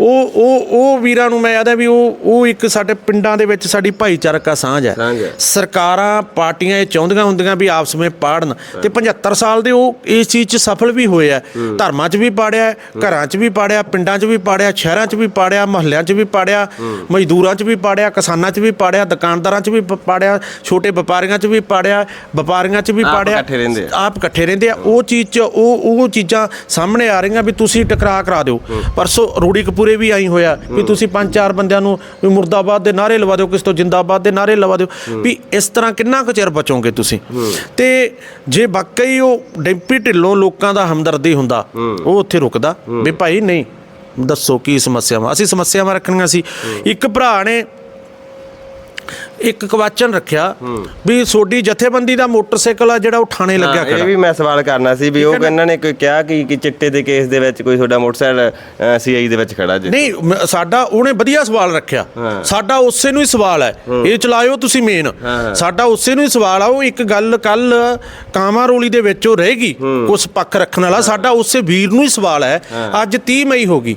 [SPEAKER 3] ਉਹ ਉਹ ਉਹ ਵੀਰਾਂ ਨੂੰ ਮੈਂ ਆਦਾ ਵੀ ਉਹ ਉਹ ਇੱਕ ਸਾਡੇ ਪਿੰਡਾਂ ਦੇ ਵਿੱਚ ਸਾਡੀ ਭਾਈਚਾਰਕ ਸਾਂਝ ਹੈ। ਸਰਕਾਰਾਂ ਪਾਰਟੀਆਂ ਇਹ ਚਾਹੁੰਦੀਆਂ ਹੁੰਦੀਆਂ ਵੀ ਆਪਸ ਵਿੱਚ ਪਾੜਨ ਤੇ 75 ਸਾਲ ਦੇ ਉਹ ਇਸ ਚੀਜ਼ 'ਚ ਸਫਲ ਵੀ ਹੋਏ ਆ ਧਰਮਾਂ 'ਚ ਵੀ ਪਾੜਿਆ ਘਰਾਂ 'ਚ ਵੀ ਪਾੜਿਆ ਪਿੰਡਾਂ 'ਚ ਵੀ ਪਾੜਿਆ ਸ਼ਹਿਰਾਂ 'ਚ ਵੀ ਪਾੜਿਆ ਮੁਹੱਲਿਆਂ 'ਚ ਵੀ ਪਾੜਿਆ ਮਜ਼ਦੂਰਾਂ 'ਚ ਵੀ ਪਾੜਿਆ ਕਿਸਾਨਾਂ 'ਚ ਵੀ ਪਾੜਿਆ ਦੁਕਾਨਦਾਰਾਂ 'ਚ ਵੀ ਪਾੜਿਆ ਛੋਟੇ ਵਪਾਰੀਆਂ 'ਚ ਵੀ ਪਾੜਿਆ ਵਪਾਰੀਆਂ 'ਚ ਵੀ ਪਾੜਿਆ। ਆਪ ਇਕੱਠੇ ਰਹਿੰਦੇ ਆ ਉਹ ਚੀਜ਼ 'ਚ ਉਹ ਉਹ ਚੀਜ਼ਾਂ ਸਾਹਮਣੇ ਆ ਰਹੀਆਂ ਵੀ ਤੁਸੀਂ ਟਕਰਾ ਕਰਾ ਦਿਓ। ਪਰਸੋਂ ਰੂੜੀ ਕਪੂਰੇ ਵੀ ਆਈ ਹੋਇਆ ਵੀ ਤੁਸੀਂ ਪੰਜ ਚਾਰ ਬੰਦਿਆਂ ਨੂੰ ਵੀ ਮੁਰਦਾਬਾਦ ਦੇ ਨਾਰੇ ਲਵਾ ਦਿਓ ਕਿਸ ਤੋਂ ਜਿੰਦਾਬਾਦ ਦੇ ਨਾਰੇ ਲਵਾ ਦਿਓ। ਵੀ ਇਸ ਤਰ੍ਹਾਂ ਕਿੰਨਾ ਕੁ ਚਿਰ ਬਚੋਗੇ ਤੁਸੀਂ? ਤੇ ਜੇ ਵਾਕਈ ਉਹ ਡੈਂਪੀ ਢਿੱਲੋਂ ਲੋਕਾਂ ਦਾ ਹਮਦਰਦੀ ਹੁੰਦਾ ਉਹ ਉੱਥੇ ਰੁਕਦਾ ਵੀ ਭਾਈ ਨਹੀਂ ਦੱਸੋ ਕੀ ਸਮੱਸਿਆਵਾਂ? ਅਸੀਂ ਸਮੱਸਿਆਵਾਂ ਰੱਖਣੀਆਂ ਸੀ। ਇੱਕ ਭਰਾ ਨੇ ਇੱਕ ਕਵਾਚਨ ਰੱਖਿਆ ਵੀ ਸੋਡੀ ਜਥੇਬੰਦੀ ਦਾ ਮੋਟਰਸਾਈਕਲ ਆ ਜਿਹੜਾ ਉਹ ਥਾਣੇ ਲੱਗਿਆ
[SPEAKER 4] ਇਹ
[SPEAKER 3] ਖੜਾ।
[SPEAKER 4] ਵੀ ਮੈਂ ਸਵਾਲ ਕਰਨਾ ਸੀ ਵੀ ਉਹ ਇਹਨਾਂ ਨੇ ਕੋਈ ਕਿਹਾ ਕਿ ਕਿ ਚਿੱਟੇ ਦੇ ਕੇਸ ਦੇ ਵਿੱਚ ਕੋਈ ਤੁਹਾਡਾ ਮੋਟਰਸਾਈਕਲ ਸੀਆਈ ਦੇ ਵਿੱਚ ਖੜਾ ਜੀ?
[SPEAKER 3] ਨਹੀਂ ਮ- ਸਾਡਾ ਉਹਨੇ ਵਧੀਆ ਸਵਾਲ ਰੱਖਿਆ। ਸਾਡਾ ਉਸੇ ਨੂੰ ਹੀ ਸਵਾਲ ਹੈ। ਇਹ ਚਲਾਇਓ ਤੁਸੀਂ ਮੇਨ। ਸਾਡਾ ਉਸੇ ਨੂੰ ਹੀ ਸਵਾਲ ਆ ਉਹ ਇੱਕ ਗੱਲ ਕੱਲ ਕਾਮਾ ਰੋਲੀ ਦੇ ਵਿੱਚ ਉਹ ਰਹੇਗੀ ਕੁਛ ਪੱਖ ਰੱਖਣ ਵਾਲਾ। ਸਾਡਾ ਉਸੇ ਵੀਰ ਨੂੰ ਹੀ ਸਵਾਲ ਹੈ। ਅੱਜ 30 ਮਈ ਹੋ ਗਈ।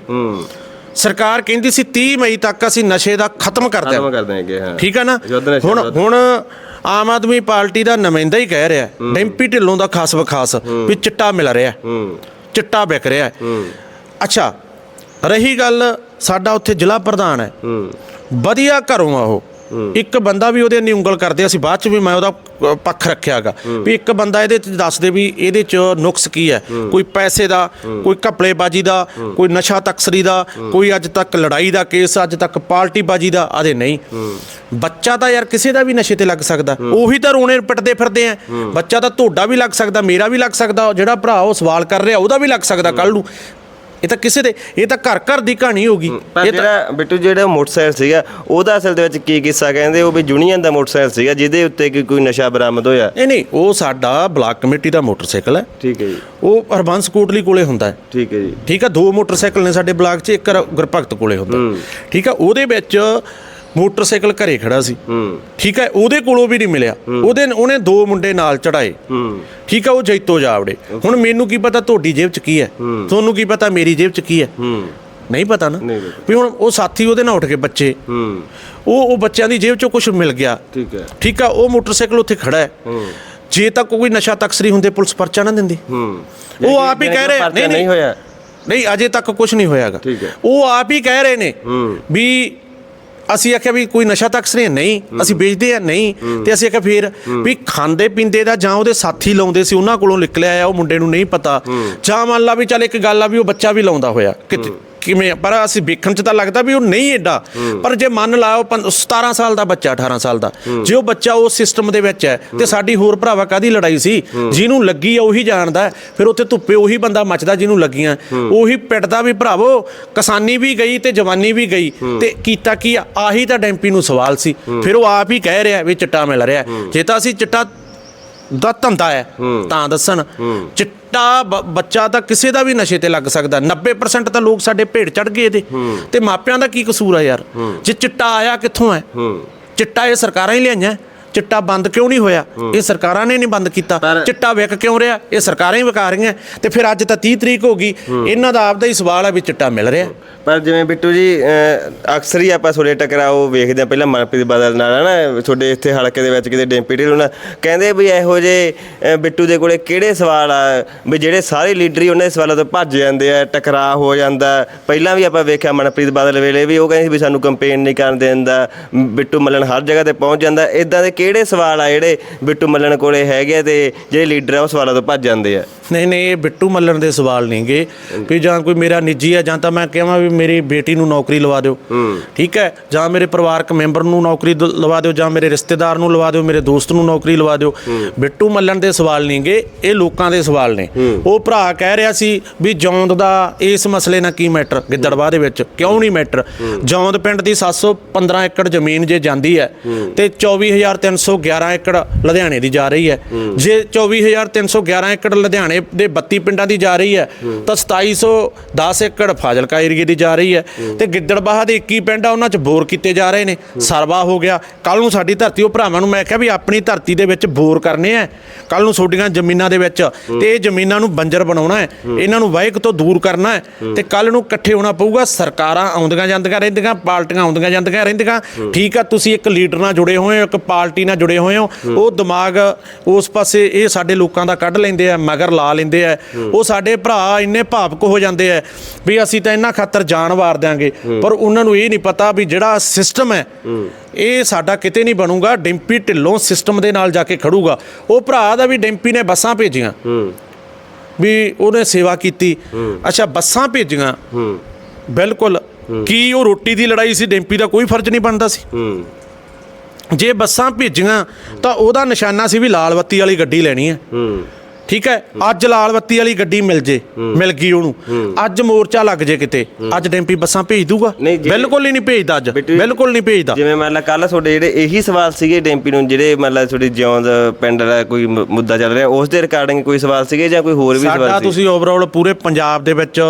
[SPEAKER 3] ਸਰਕਾਰ ਕਹਿੰਦੀ ਸੀ 30 ਮਈ ਤੱਕ ਅਸੀਂ ਨਸ਼ੇ ਦਾ ਖਤਮ ਕਰ
[SPEAKER 4] ਖਤਮ
[SPEAKER 3] ਦਿਆਂਗੇ।
[SPEAKER 4] ਕਰ ਦੇਣਗੇ ਹਾਂ।
[SPEAKER 3] ਠੀਕ ਹੈ ਨਾ?
[SPEAKER 4] ਨਸ਼ਾ
[SPEAKER 3] ਹੁਣ। ਹੁਣ ਆਮ ਆਦਮੀ ਪਾਰਟੀ ਦਾ ਨੁਮਾਇੰਦਾ ਹੀ ਕਹਿ ਰਿਹਾ ਡੈਂਪੀ ਢਿੱਲੋਂ ਦਾ ਖਾਸ ਬਖਾਸ ਵੀ ਚਿੱਟਾ ਮਿਲ ਰਿਹਾ
[SPEAKER 4] ਹੂੰ।
[SPEAKER 3] ਚਿੱਟਾ ਵਿਕ ਰਿਹਾ ਅੱਛਾ ਰਹੀ ਗੱਲ ਸਾਡਾ ਉੱਥੇ ਜ਼ਿਲ੍ਹਾ ਪ੍ਰਧਾਨ ਹੈ।
[SPEAKER 4] ਹੂੰ।
[SPEAKER 3] ਵਧੀਆ ਘਰੋਂ ਆ ਉਹ। ਇੱਕ ਬੰਦਾ ਵੀ ਉਹਦੇ ਨਹੀਂ ਉਂਗਲ ਕਰਦੇ, ਅਸੀਂ ਬਾਅਦ ਚ ਵੀ ਮੈਂ ਉਹਦਾ ਪੱਖ ਰੱਖਿਆਗਾ। ਵੀ ਇੱਕ ਬੰਦਾ ਇਹਦੇ ਚ ਦੱਸ ਵੀ ਇਹਦੇ ਚ ਨੁਕਸ ਕੀ ਹੈ? ਕੋਈ ਪੈਸੇ ਦਾ, ਕੋਈ ਘਪਲੇਬਾਜੀ ਦਾ, ਕੋਈ ਨਸ਼ਾ ਤਕਸਰੀ ਦਾ, ਕੋਈ ਅੱਜ ਤੱਕ ਲੜਾਈ ਦਾ ਕੇਸ, ਅੱਜ ਤੱਕ ਪਾਰਟੀਬਾਜੀ ਦਾ, ਆਦੇ ਨਹੀਂ। ਬੱਚਾ ਤਾਂ ਯਾਰ ਕਿਸੇ ਦਾ ਵੀ ਨਸ਼ੇ ਤੇ ਲੱਗ ਸਕਦਾ। ਉਹੀ ਤਾਂ ਰੋਣੇ ਪਿੱਟਦੇ ਫਿਰਦੇ ਆ। ਬੱਚਾ ਤਾਂ ਤੁਹਾਡਾ ਵੀ ਲੱਗ ਸਕਦਾ, ਮੇਰਾ ਵੀ ਲੱਗ ਸਕਦਾ, ਜਿਹੜਾ ਭਰਾ ਉਹ ਸਵਾਲ ਕਰ ਰਿਹਾ, ਉਹਦਾ ਵੀ ਲੱਗ ਸਕਦਾ ਕੱਲ ਨੂੰ। ਇਹ ਤਾਂ ਕਿਸੇ ਦੇ ਇਹ ਤਾਂ ਘਰ ਘਰ ਦੀ ਕਹਾਣੀ ਹੋਗੀ
[SPEAKER 4] ਪਰ
[SPEAKER 3] ਇਹ ਤਾਂ
[SPEAKER 4] ਜਿਹੜਾ ਬਿੱਟੂ ਜਿਹੜਾ ਮੋਟਰਸਾਈਕਲ ਸੀਗਾ ਉਹਦਾ ਅਸਲ ਦੇ ਵਿੱਚ ਕੀ ਕਿੱਸਾ ਕਹਿੰਦੇ ਉਹ ਵੀ ਯੂਨੀਅਨ ਦਾ ਮੋਟਰਸਾਈਕਲ ਸੀਗਾ ਜਿਹਦੇ ਉੱਤੇ ਕਿ ਕੋਈ ਨਸ਼ਾ ਬਰਾਮਦ ਹੋਇਆ।
[SPEAKER 3] ਨਹੀਂ ਨਹੀਂ ਉਹ ਸਾਡਾ ਬਲਾਕ ਕਮੇਟੀ ਦਾ ਮੋਟਰਸਾਈਕਲ ਹੈ।
[SPEAKER 4] ਠੀਕ ਹੈ ਜੀ।
[SPEAKER 3] ਉਹ ਹਰਬੰਸ ਕੋਟਲੀ ਕੋਲੇ ਹੁੰਦਾ ਹੈ।
[SPEAKER 4] ਠੀਕ ਹੈ ਜੀ।
[SPEAKER 3] ਠੀਕ ਆ ਦੋ ਮੋਟਰਸਾਈਕਲ ਨੇ ਸਾਡੇ ਬਲਾਕ 'ਚ ਇੱਕ ਗੁਰਭਗਤ ਕੋਲੇ ਹੁੰਦਾ ਠੀਕ ਆ ਉਹਦੇ ਵਿੱਚ ਮੋਟਰਸਾਈਕਲ ਘਰੇ ਖੜਾ ਸੀ।
[SPEAKER 4] ਹੂੰ।
[SPEAKER 3] ਠੀਕ ਹੈ ਉਹਦੇ ਕੋਲੋਂ ਵੀ ਨਹੀਂ ਮਿਲਿਆ। ਉਹਦੇ ਉਹਨੇ ਦੋ ਮੁੰਡੇ ਨਾਲ ਚੜਾਏ
[SPEAKER 4] ਹੂੰ।
[SPEAKER 3] ਠੀਕ ਆ ਉਹ ਜੈਤੋ ਜਾਵੜੇ। ਹੁਣ ਮੈਨੂੰ ਕੀ ਪਤਾ ਤੁਹਾਡੀ ਜੇਬ 'ਚ ਕੀ ਹੈ? ਤੁਹਾਨੂੰ ਕੀ ਪਤਾ ਮੇਰੀ ਜੇਬ 'ਚ ਕੀ ਹੈ?
[SPEAKER 4] ਹੂੰ।
[SPEAKER 3] ਨਹੀਂ ਪਤਾ ਨਾ। ਵੀ ਹੁਣ ਉਹ ਸਾਥੀ ਉਹਦੇ ਨਾਲ ਉੱਠ ਕੇ ਬੱਚੇ।
[SPEAKER 4] ਹੂੰ।
[SPEAKER 3] ਉਹ ਉਹ ਬੱਚਿਆਂ ਦੀ ਜੇਬ 'ਚੋਂ ਕੁਝ ਮਿਲ ਗਿਆ।
[SPEAKER 4] ਠੀਕ ਹੈ।
[SPEAKER 3] ਠੀਕ ਆ ਉਹ ਮੋਟਰਸਾਈਕਲ ਉੱਥੇ ਖੜਾ ਹੈ।
[SPEAKER 4] ਹੂੰ।
[SPEAKER 3] ਜੇ ਤਾਂ ਕੋਈ ਨਸ਼ਾ ਤਕਸਰੀ ਹੁੰਦੇ ਪੁਲਿਸ ਪਰਚਾ ਨਾ ਦਿੰਦੀ।
[SPEAKER 4] ਹੂੰ।
[SPEAKER 3] ਉਹ ਆਪ ਹੀ ਕਹਿ ਰਹੇ ਨਹੀਂ
[SPEAKER 4] ਨਹੀਂ। ਹੋਇਆ।
[SPEAKER 3] ਨਹੀਂ ਅਜੇ ਤੱਕ ਕੁਝ ਨਹੀਂ ਹੋਇਆਗਾ।
[SPEAKER 4] ਹੈ।
[SPEAKER 3] ਉਹ ਆਪ ਹੀ ਕਹਿ ਰਹੇ ਨੇ
[SPEAKER 4] ਹੂੰ।
[SPEAKER 3] ਵੀ ਅਸੀਂ ਆਖਿਆ ਵੀ ਕੋਈ ਨਸ਼ਾ ਤੱਕ ਸਰੇ ਨਹੀਂ ਅਸੀਂ ਵੇਚਦੇ ਆ ਨਹੀਂ। ਤੇ ਅਸੀਂ ਆਖਿਆ ਫੇਰ ਵੀ ਖਾਂਦੇ ਪੀਂਦੇ ਦਾ ਜਾਂ ਉਹਦੇ ਸਾਥੀ ਲਾਉਂਦੇ ਸੀ ਉਹਨਾਂ ਕੋਲੋਂ ਨਿਕਲਿਆ ਆ ਉਹ ਮੁੰਡੇ ਨੂੰ ਨਹੀਂ ਪਤਾ। ਜਾਂ ਮੰਨ ਲਾ ਵੀ ਚੱਲ ਇੱਕ ਗੱਲ ਆ ਵੀ ਉਹ ਬੱਚਾ ਵੀ ਲਾਉਂਦਾ ਹੋਇਆ ਕਿਤੇ। ਕਿਵੇਂ ਪਰ ਅਸੀਂ ਵੇਖਣ ਚ ਤਾਂ ਲੱਗਦਾ ਵੀ ਉਹ ਨਹੀਂ ਏਡਾ। ਪਰ ਜੇ ਮੰਨ ਲਾ ਉਹ ਪੰ- 17 ਸਾਲ ਦਾ ਬੱਚਾ 18 ਸਾਲ ਦਾ ਜੇ ਉਹ ਬੱਚਾ ਉਸ ਸਿਸਟਮ ਦੇ ਵਿੱਚ ਹੈ ਤੇ ਸਾਡੀ ਹੋਰ ਭਰਾਵਾ ਕਾਦੀ ਲੜਾਈ ਸੀ? ਜਿਹਨੂੰ ਲੱਗੀ ਆ ਉਹੀ ਜਾਣਦਾ। ਫਿਰ ਉੱਥੇ ਧੁੱਪੇ ਉਹੀ ਬੰਦਾ ਮੱਚਦਾ ਜਿਹਨੂੰ ਲੱਗੀਆਂ। ਉਹੀ ਪਿੱਟਦਾ ਵੀ ਭਰਾਵੋ ਕਿਸਾਨੀ ਵੀ ਗਈ ਤੇ ਜਵਾਨੀ ਵੀ ਗਈ। ਤੇ ਕੀਤਾ ਕੀ? ਆਹੀ ਤਾਂ ਡੈਂਪੀ ਨੂੰ ਸਵਾਲ ਸੀ। ਫਿਰ ਉਹ ਆਪ ਹੀ ਕਹਿ ਰਿਹਾ ਵੀ ਚਿੱਟਾ ਮਿਲ ਰਿਹਾ ਜੇ ਤਾਂ ਅਸੀਂ ਚਿੱਟਾ ਦਾ ਧੰਦਾ ਹੈ ਤਾਂ ਦੱਸਣ। ਚਿੱਟਾ ਬ- ਬੱਚਾ ਤਾਂ ਕਿਸੇ ਦਾ ਵੀ ਨਸ਼ੇ ਤੇ ਲੱਗ ਸਕਦਾ। 90% ਤਾਂ ਲੋਕ ਸਾਡੇ ਭੇਡ ਚੜ ਗਏ ਇਹਦੇ। ਤੇ ਮਾਪਿਆਂ ਦਾ ਕੀ ਕਸੂਰ ਆ ਯਾਰ? ਜੇ ਚਿੱਟਾ ਆਇਆ ਕਿੱਥੋਂ ਹੈ। ਚਿੱਟਾ ਇਹ ਸਰਕਾਰਾਂ ਹੀ ਲਿਆਈਆਂ। ਚਿੱਟਾ ਬੰਦ ਕਿਉਂ ਨਹੀਂ ਹੋਇਆ? ਇਹ ਸਰਕਾਰਾਂ ਨੇ ਨਹੀਂ ਬੰਦ ਕੀਤਾ। ਚਿੱਟਾ ਵਿਕ ਕਿਉਂ ਰਿਹਾ? ਇਹ ਸਰਕਾਰਾਂ ਹੀ ਵਿਕਾ ਰਹੀਆਂ। ਤੇ ਫਿਰ ਅੱਜ ਤਾਂ 30 ਤਰੀਕ ਹੋ ਗਈ। ਇਹਨਾਂ ਦਾ ਆਪਦਾ ਹੀ ਸਵਾਲ ਹੈ ਵੀ ਚਿੱਟਾ ਮਿਲ ਰਿਹਾ।
[SPEAKER 4] ਪਰ ਜਿਵੇਂ ਬਿੱਟੂ ਜੀ ਅਕਸਰ ਹੀ ਆਪਾਂ ਤੁਹਾਡੇ ਟਕਰਾਓ ਵੇਖਦੇ ਆ ਪਹਿਲਾਂ ਮਨਪ੍ਰੀਤ ਬਾਦਲ ਨਾਲ ਨਾ ਤੁਹਾਡੇ ਇੱਥੇ ਹਲਕੇ ਦੇ ਵਿੱਚ ਕਿਤੇ ਡੈਂਪੀ ਢਿੱਲੋਂ ਨਾਲ ਕਹਿੰਦੇ ਵੀ ਇਹੋ ਜੇ ਬਿੱਟੂ ਦੇ ਕੋਲੇ ਕਿਹੜੇ ਸਵਾਲ ਆ? ਵੀ ਜਿਹੜੇ ਸਾਰੇ ਲੀਡਰ ਹੀ ਉਹਨਾਂ ਦੇ ਸਵਾਲਾਂ ਤੋਂ ਭੱਜ ਜਾਂਦੇ ਆ ਟਕਰਾਅ ਹੋ ਜਾਂਦਾ। ਪਹਿਲਾਂ ਵੀ ਆਪਾਂ ਵੇਖਿਆ ਮਨਪ੍ਰੀਤ ਬਾਦਲ ਵੇਲੇ ਵੀ ਉਹ ਕਹਿੰਦੇ ਸੀ ਵੀ ਸਾਨੂੰ ਕੰਪੇਨ ਨਹੀਂ ਕਰਨ ਦਿੰਦਾ ਬਿੱਟੂ ਮੱਲਣ ਹਰ ਜਗ੍ਹਾ ਤੇ ਪਹੁੰਚ ਜਾਂਦਾ। ਇਦਾਂ ਦੇ ਕਿਹੜੇ ਸਵਾਲ ਆ ਜਿਹੜੇ ਬਿੱਟੂ ਮੱਲਣ ਕੋਲੇ ਹੈਗੇ ਆ ਤੇ ਜਿਹੜੇ ਲੀਡਰ ਆ ਉਹ ਸਵਾਲਾਂ ਤੋਂ ਭੱਜ ਜਾਂਦੇ ਆ?
[SPEAKER 3] ਨਹੀਂ ਨਹੀਂ ਇਹ ਬਿੱਟੂ ਮੱਲਣ ਦੇ ਸਵਾਲ ਨਹੀਂਗੇ ਵੀ ਜਾਂ ਕੋਈ ਮੇਰਾ ਨਿੱਜੀ ਹੈ ਜਾਂ ਤਾਂ ਮੈਂ ਕਹਾਂ ਵੀ ਮੇਰੀ ਬੇਟੀ ਨੂੰ ਨੌਕਰੀ ਲਵਾ ਦਿਓ। ਠੀਕ ਹੈ? ਜਾਂ ਮੇਰੇ ਪਰਿਵਾਰਕ ਮੈਂਬਰ ਨੂੰ ਨੌਕਰੀ ਲਵਾ ਦਿਓ ਜਾਂ ਮੇਰੇ ਰਿਸ਼ਤੇਦਾਰ ਨੂੰ ਲਵਾ ਦਿਓ ਮੇਰੇ ਦੋਸਤ ਨੂੰ ਨੌਕਰੀ ਲਵਾ ਦਿਓ। ਬਿੱਟੂ ਮੱਲਣ ਦੇ ਸਵਾਲ ਨਹੀਂਗੇ ਇਹ ਲੋਕਾਂ ਦੇ ਸਵਾਲ ਨੇ। ਉਹ ਭਰਾ ਕਹਿ ਰਿਹਾ ਸੀ ਵੀ ਜੌਂਦ ਦਾ ਇਸ ਮਸਲੇ ਨਾਲ ਕੀ ਮੈਟਰ ਗਿੱਦੜਬਾਹ ਦੇ ਵਿੱਚ ਕਿਉਂ ਨਹੀਂ ਮੈਟਰ? ਜੌਂਦ ਪਿੰਡ ਦੀ 715 ਏਕੜ ਜ਼ਮੀਨ ਜੇ ਜਾਂਦੀ ਹੈ ਤੇ 24311 ਏਕੜ ਲੁਧਿਆਣੇ ਦੀ ਜਾ ਰਹੀ ਹੈ। ਜੇ 24311 ਏਕੜ ਲੁਧਿਆਣੇ ਦੇ 32 ਪਿੰਡਾਂ ਦੀ ਜਾ ਰਹੀ ਹੈ, ਤਾਂ 2710 ਏਕੜ ਫਾਜ਼ਿਲਕਾ ਏਰੀਏ ਦੀ ਜਾ ਰਹੀ ਹੈ ਤੇ ਗਿੱਦੜਬਾਹ ਦੇ 21 ਪਿੰਡ ਆ, ਉਹਨਾਂ 'ਚ ਬੋਰ ਕੀਤੇ ਜਾ ਰਹੇ ਨੇ, ਸਰਵਾ ਹੋ ਗਿਆ। ਕੱਲ ਨੂੰ ਸਾਡੀ ਧਰਤੀ, ਉਹ ਭਰਾਵਾਂ ਨੂੰ ਮੈਂ ਕਿਹਾ ਵੀ ਆਪਣੀ ਧਰਤੀ ਦੇ ਵਿੱਚ ਬੋਰ ਕਰਨੇ ਆ। ਕੱਲ ਨੂੰ ਤੁਹਾਡੀਆਂ ਜ਼ਮੀਨਾਂ ਦੇ ਵਿੱਚ ਤੇ ਇਹ ਜ਼ਮੀਨਾਂ ਨੂੰ ਬੰਜਰ ਬਣਾਉਣਾ ਹੈ, ਇਹਨਾਂ ਨੂੰ ਵਾਹਿਕ ਤੋਂ ਦੂਰ ਕਰਨਾ ਹੈ ਤੇ ਕੱਲ ਨੂੰ ਇਕੱਠੇ ਹੋਣਾ ਪਊਗਾ, ਸਰਕਾਰਾਂ ਆਉਂਦੀਆਂ ਜਾਂਦੀਆਂ ਰਹਿੰਦੀਆਂ, ਪਾਰਟੀਆਂ ਆਉਂਦੀਆਂ ਜਾਂਦੀਆਂ ਰਹਿੰਦੀਆਂ। ਠੀਕ ਆ, ਤੁਸੀਂ ਇੱਕ ਲੀਡਰ ਨਾਲ ਜੁੜੇ ਹੋਏ ਹੋ, ਇੱਕ ਪਾਰਟੀ ਨਾਲ ਜੁੜੇ ਹੋਏ ਹੋ, ਉਹ ਦਿਮਾਗ ਉਸ ਪਾਸੇ ਇਹ ਸਾਡੇ ਲੋਕਾਂ ਦਾ ਕੱਢ ਲੈਂਦੇ ਆ, ਮਗਰ ਲਾ ਲੈਂਦੇ ਆ ਉਹ ਸਾਡੇ ਭਰਾ ਇੰਨੇ ਭਾਵਕ ਹੋ ਜਾਂਦੇ ਆ ਵੀ ਅਸੀਂ ਤਾਂ ਇਹਨਾਂ ਖਾਤਰ ਜਾਨ ਵਾਰ ਦਿਆਂਗੇ। ਪਰ ਉਹਨਾਂ ਨੂੰ ਇਹ ਨਹੀਂ ਪਤਾ ਵੀ ਜਿਹੜਾ ਸਿਸਟਮ ਹੈ। ਇਹ ਸਾਡਾ ਕਿਤੇ ਨਹੀਂ ਬਣੂਗਾ ਡਿੰਪੀ ਢਿੱਲੋਂ ਸਿਸਟਮ ਦੇ ਨਾਲ ਜਾ ਕੇ ਖੜੂਗਾ। ਉਹ ਭਰਾ ਦਾ ਵੀ ਡਿੰਪੀ ਨੇ ਬੱਸਾਂ ਭੇਜੀਆਂ। ਵੀ ਉਹਨੇ ਸੇਵਾ ਕੀਤੀ। ਅੱਛਾ ਬੱਸਾਂ ਭੇਜੀਆਂ। ਬਿਲਕੁਲ। ਕੀ ਉਹ ਰੋਟੀ ਦੀ ਲੜਾਈ ਸੀ? ਡਿੰਪੀ ਦਾ ਕੋਈ ਫਰਜ਼ ਨਹੀਂ ਬਣਦਾ ਸੀ। ਜੇ ਬੱਸਾਂ ਭੇਜੀਆਂ ਤਾਂ ਉਹਦਾ ਨਿਸ਼ਾਨਾ ਸੀ ਵੀ ਲਾਲ ਬੱਤੀ ਵਾਲੀ ਗੱਡੀ ਲੈਣੀ ਹੈ। ਠੀਕ ਹੈ? ਅੱਜ ਲਾਲ ਬੱਤੀ ਵਾਲੀ ਗੱਡੀ ਮਿਲ ਜੇ ਮਿਲ ਗਈ ਉਹਨੂੰ। ਅੱਜ ਮੋਰਚਾ ਲੱਗ ਜੇ ਕਿਤੇ। ਅੱਜ ਡੈਂਪੀ ਬੱਸਾਂ ਭੇਜ ਦੂਗਾ। ਬਿਲਕੁਲ ਹੀ ਨਹੀਂ ਭੇਜਦਾ ਅੱਜ। ਬਿਲਕੁਲ ਨਹੀਂ ਭੇਜਦਾ।
[SPEAKER 4] ਜਿਵੇਂ ਮੰਨ ਲਾ ਕੱਲ ਤੁਹਾਡੇ ਜਿਹੜੇ ਇਹੀ ਸਵਾਲ ਸੀਗੇ ਡੈਂਪੀ ਨੂੰ ਜਿਹੜੇ ਮੰਨ ਲਾ ਤੁਹਾਡੀ ਜਿਉਂਦ ਪਿੰਡ ਦਾ ਕੋਈ ਮੁੱਦਾ ਚੱਲ ਰਿਹਾ ਉਸ ਦੇ ਰਿਗਾਰਡਿੰਗ ਕੋਈ ਸਵਾਲ ਸੀਗੇ ਜਾਂ ਕੋਈ ਹੋਰ ਵੀ
[SPEAKER 3] ਸਾਡਾ
[SPEAKER 4] ਸਵਾਲ ਸੀ
[SPEAKER 3] ਤੁਸੀਂ ਓਵਰਆਲ ਪੂਰੇ ਪੰਜਾਬ ਦੇ ਵਿੱਚ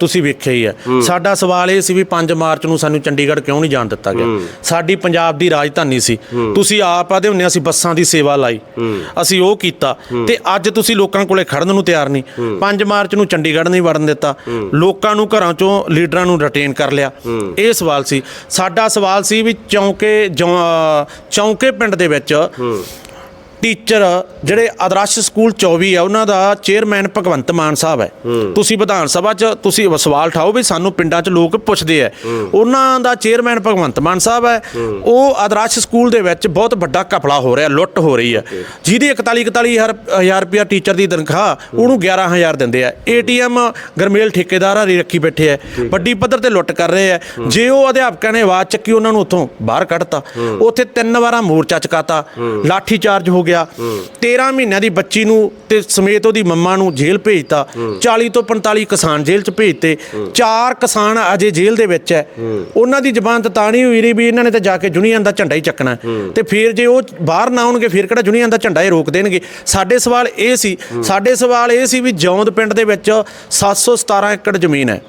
[SPEAKER 3] ਤੁਸੀਂ ਵੇਖਿਆ ਹੀ ਹੈ। ਸਾਡਾ ਸਵਾਲ ਇਹ ਸੀ ਵੀ 5 ਮਾਰਚ ਨੂੰ ਸਾਨੂੰ ਚੰਡੀਗੜ੍ਹ ਕਿਉਂ ਨਹੀਂ ਜਾਣ ਦਿੱਤਾ ਗਿਆ? ਸਾਡੀ ਪੰਜਾਬ ਦੀ ਰਾਜਧਾਨੀ ਸੀ। ਤੁਸੀਂ ਆਪ ਆਦੇ ਹੁੰਨੇ ਅਸੀਂ ਬੱਸਾਂ ਦੀ ਸੇਵਾ ਲਾਈ। ਅਸੀਂ ਉਹ ਕੀਤਾ। ਤੇ ਅੱਜ ਤੁਸੀਂ ਲੋਕਾਂ ਕੋਲੇ ਖੜਨ ਨੂੰ ਤਿਆਰ ਨਹੀਂ। 5 ਮਾਰਚ ਨੂੰ ਚੰਡੀਗੜ੍ਹ ਨਹੀਂ ਵੜਨ ਦਿੱਤਾ। ਲੋਕਾਂ ਨੂੰ ਘਰਾਂ ਚੋਂ ਲੀਡਰਾਂ ਨੂੰ ਰਿਟੇਨ ਕਰ ਲਿਆ। ਇਹ ਸਵਾਲ ਸੀ। ਸਾਡਾ ਸਵਾਲ ਸੀ ਵੀ ਚੌਂਕੇ ਚੌਂਕੇ ਪਿੰਡ ਦੇ ਵਿੱਚ ਟੀਚਰ ਜਿਹੜੇ ਆਦਰਸ਼ ਸਕੂਲ 24 ਆ ਉਹਨਾਂ ਦਾ ਚੇਅਰਮੈਨ ਭਗਵੰਤ ਮਾਨ ਸਾਹਿਬ ਹੈ। ਤੁਸੀਂ ਵਿਧਾਨ ਸਭਾ 'ਚ ਤੁਸੀਂ ਸਵਾਲ ਠਾਓ ਵੀ ਸਾਨੂੰ ਪਿੰਡਾਂ 'ਚ ਲੋਕ ਪੁੱਛਦੇ ਆ। ਉਹਨਾਂ ਦਾ ਚੇਅਰਮੈਨ ਭਗਵੰਤ ਮਾਨ ਸਾਹਿਬ ਹੈ। ਉਹ ਆਦਰਸ਼ ਸਕੂਲ ਦੇ ਵਿੱਚ ਬਹੁਤ ਵੱਡਾ ਕਪੜਾ ਹੋ ਰਿਹਾ ਲੁੱਟ ਹੋ ਰਹੀ ਹੈ। ਜਿਹਦੀ 41 41 ਹਜ਼ਾਰ ਹਜ਼ਾਰ ਰੁਪਿਆ ਟੀਚਰ ਦੀ ਤਨਖਾਹ ਉਹਨੂੰ 11000 ਦਿੰਦੇ ਆ। ਏਟੀਐਮ ਗਰਮੇਲ ਠੇਕੇਦਾਰਾਂ ਦੀ ਰੱਖੀ ਬੈਠੇ ਆ। ਵੱਡੀ ਪੱਧਰ ਤੇ ਲੁੱਟ ਕਰ ਰਹੇ ਆ। ਜੇ ਉਹ ਅਧਿਆਪਕਾਂ ਨੇ ਆਵਾਜ਼ ਚੱਕੀ ਉਹਨਾਂ ਨੂੰ ਉੱਥੋਂ ਬਾਹਰ ਕੱਢਤਾ। ਉੱਥੇ ਤਿੰਨ ਵਾਰਾਂ ਮੋਰਚਾ ਚਕਾਤਾ। ਲਾਠੀ ਚਾਰਜ ਹੋ ਗਿਆ। 13 ਮਹੀਨਿਆਂ ਦੀ ਬੱਚੀ ਨੂੰ ਤੇ ਸਮੇਤ ਉਹਦੀ ਮੰਮਾ ਨੂੰ ਜੇਲ੍ਹ ਭੇਜਤਾ। 40 ਤੋਂ 45 ਕਿਸਾਨ ਜੇਲ੍ਹ 'ਚ ਭੇਜਤੇ। ਚਾਰ ਕਿਸਾਨ ਅਜੇ ਜੇਲ੍ਹ ਦੇ ਵਿੱਚ ਹੈ। ਉਹਨਾਂ ਦੀ ਜ਼ਬਾਨ ਤਾਂ ਨਹੀਂ ਹੋਈ ਰਹੀ ਵੀ ਇਹਨਾਂ ਨੇ ਤਾਂ ਜਾ ਕੇ ਯੂਨੀਅਨ ਦਾ ਝੰਡਾ ਹੀ ਚੱਕਣਾ ਤੇ ਫਿਰ ਜੇ ਉਹ ਬਾਹਰ ਨਾ ਆਉਣਗੇ, ਫਿਰ ਕਿਹੜਾ ਯੂਨੀਅਨ ਦਾ ਝੰਡਾ ਇਹ ਰੋਕ ਦੇਣਗੇ? ਸਾਡੇ ਸਵਾਲ ਇਹ ਸੀ। ਸਾਡੇ ਸਵਾਲ ਇਹ ਸੀ ਵੀ ਜੌਂਦ ਪਿੰਡ ਦੇ ਵਿੱਚ 717 ਏਕੜ ਜ਼ਮੀਨ ਹੈ।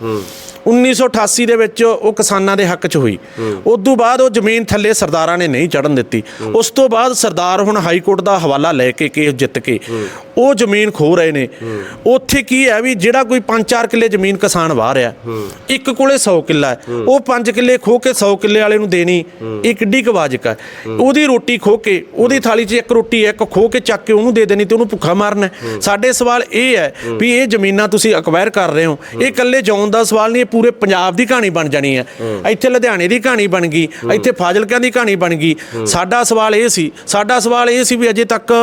[SPEAKER 3] 1988 ਦੇ ਵਿੱਚ ਉਹ ਕਿਸਾਨਾਂ ਦੇ ਹੱਕ 'ਚ ਹੋਈ। ਉਸ ਤੋਂ ਬਾਅਦ ਉਹ ਜ਼ਮੀਨ ਥੱਲੇ ਸਰਦਾਰਾਂ ਨੇ ਨਹੀਂ ਚੜਨ ਦਿੱਤੀ। ਉਸ ਤੋਂ ਬਾਅਦ ਸਰਦਾਰ ਹੁਣ ਹਾਈ ਕੋਰਟ ਦਾ ਹਵਾਲਾ ਲੈ ਕੇ ਕੇਸ ਜਿੱਤ ਕੇ ਉਹ ਜ਼ਮੀਨ ਖੋ ਰਹੇ ਨੇ। ਉੱਥੇ ਕੀ ਹੈ ਵੀ ਜਿਹੜਾ ਕੋਈ 5-4 ਕਿੱਲੇ ਜ਼ਮੀਨ ਕਿਸਾਨ ਵਾਹ ਰਿਹਾ। ਇੱਕ ਕੋਲੇ 100 ਕਿੱਲਾ ਹੈ। ਉਹ 5 ਕਿੱਲੇ ਖੋ ਕੇ 100 ਕਿੱਲੇ ਵਾਲੇ ਨੂੰ ਦੇਣੀ ਇਹ ਕਿੱਡੀ ਕੁ ਵਾਜਕ ਹੈ। ਉਹਦੀ ਰੋਟੀ ਖੋ ਕੇ ਉਹਦੀ ਥਾਲੀ 'ਚ ਇੱਕ ਰੋਟੀ ਇੱਕ ਖੋ ਕੇ ਚੱਕ ਕੇ ਉਹਨੂੰ ਦੇ ਦੇਣੀ ਤੇ ਉਹਨੂੰ ਭੁੱਖਾ ਮਾਰਨਾ। ਸਾਡੇ ਸਵਾਲ ਇਹ ਹੈ ਵੀ ਇਹ ਜ਼ਮੀਨਾਂ ਤੁਸੀਂ ਅਕਵਾਇਰ ਕਰ ਰਹੇ ਹੋ। ਇਹ ਇਕੱਲੇ ਜੌਨ ਦਾ ਸਵਾਲ ਨਹੀਂ ਪੂਰੇ ਪੰਜਾਬ ਦੀ ਕਹਾਣੀ ਬਣ ਜਾਣੀ ਹੈ। ਇੱਥੇ ਲੁਧਿਆਣੇ ਦੀ ਕਹਾਣੀ ਬਣ ਗਈ ਇੱਥੇ ਫਾਜ਼ਿਲਕਿਆਂ ਦੀ ਕਹਾਣੀ ਬਣ ਗਈ। ਸਾਡਾ ਸਵਾਲ ਇਹ ਸੀ ਸਾਡਾ ਸਵਾਲ ਇਹ ਸੀ ਵੀ ਅਜੇ ਤੱਕ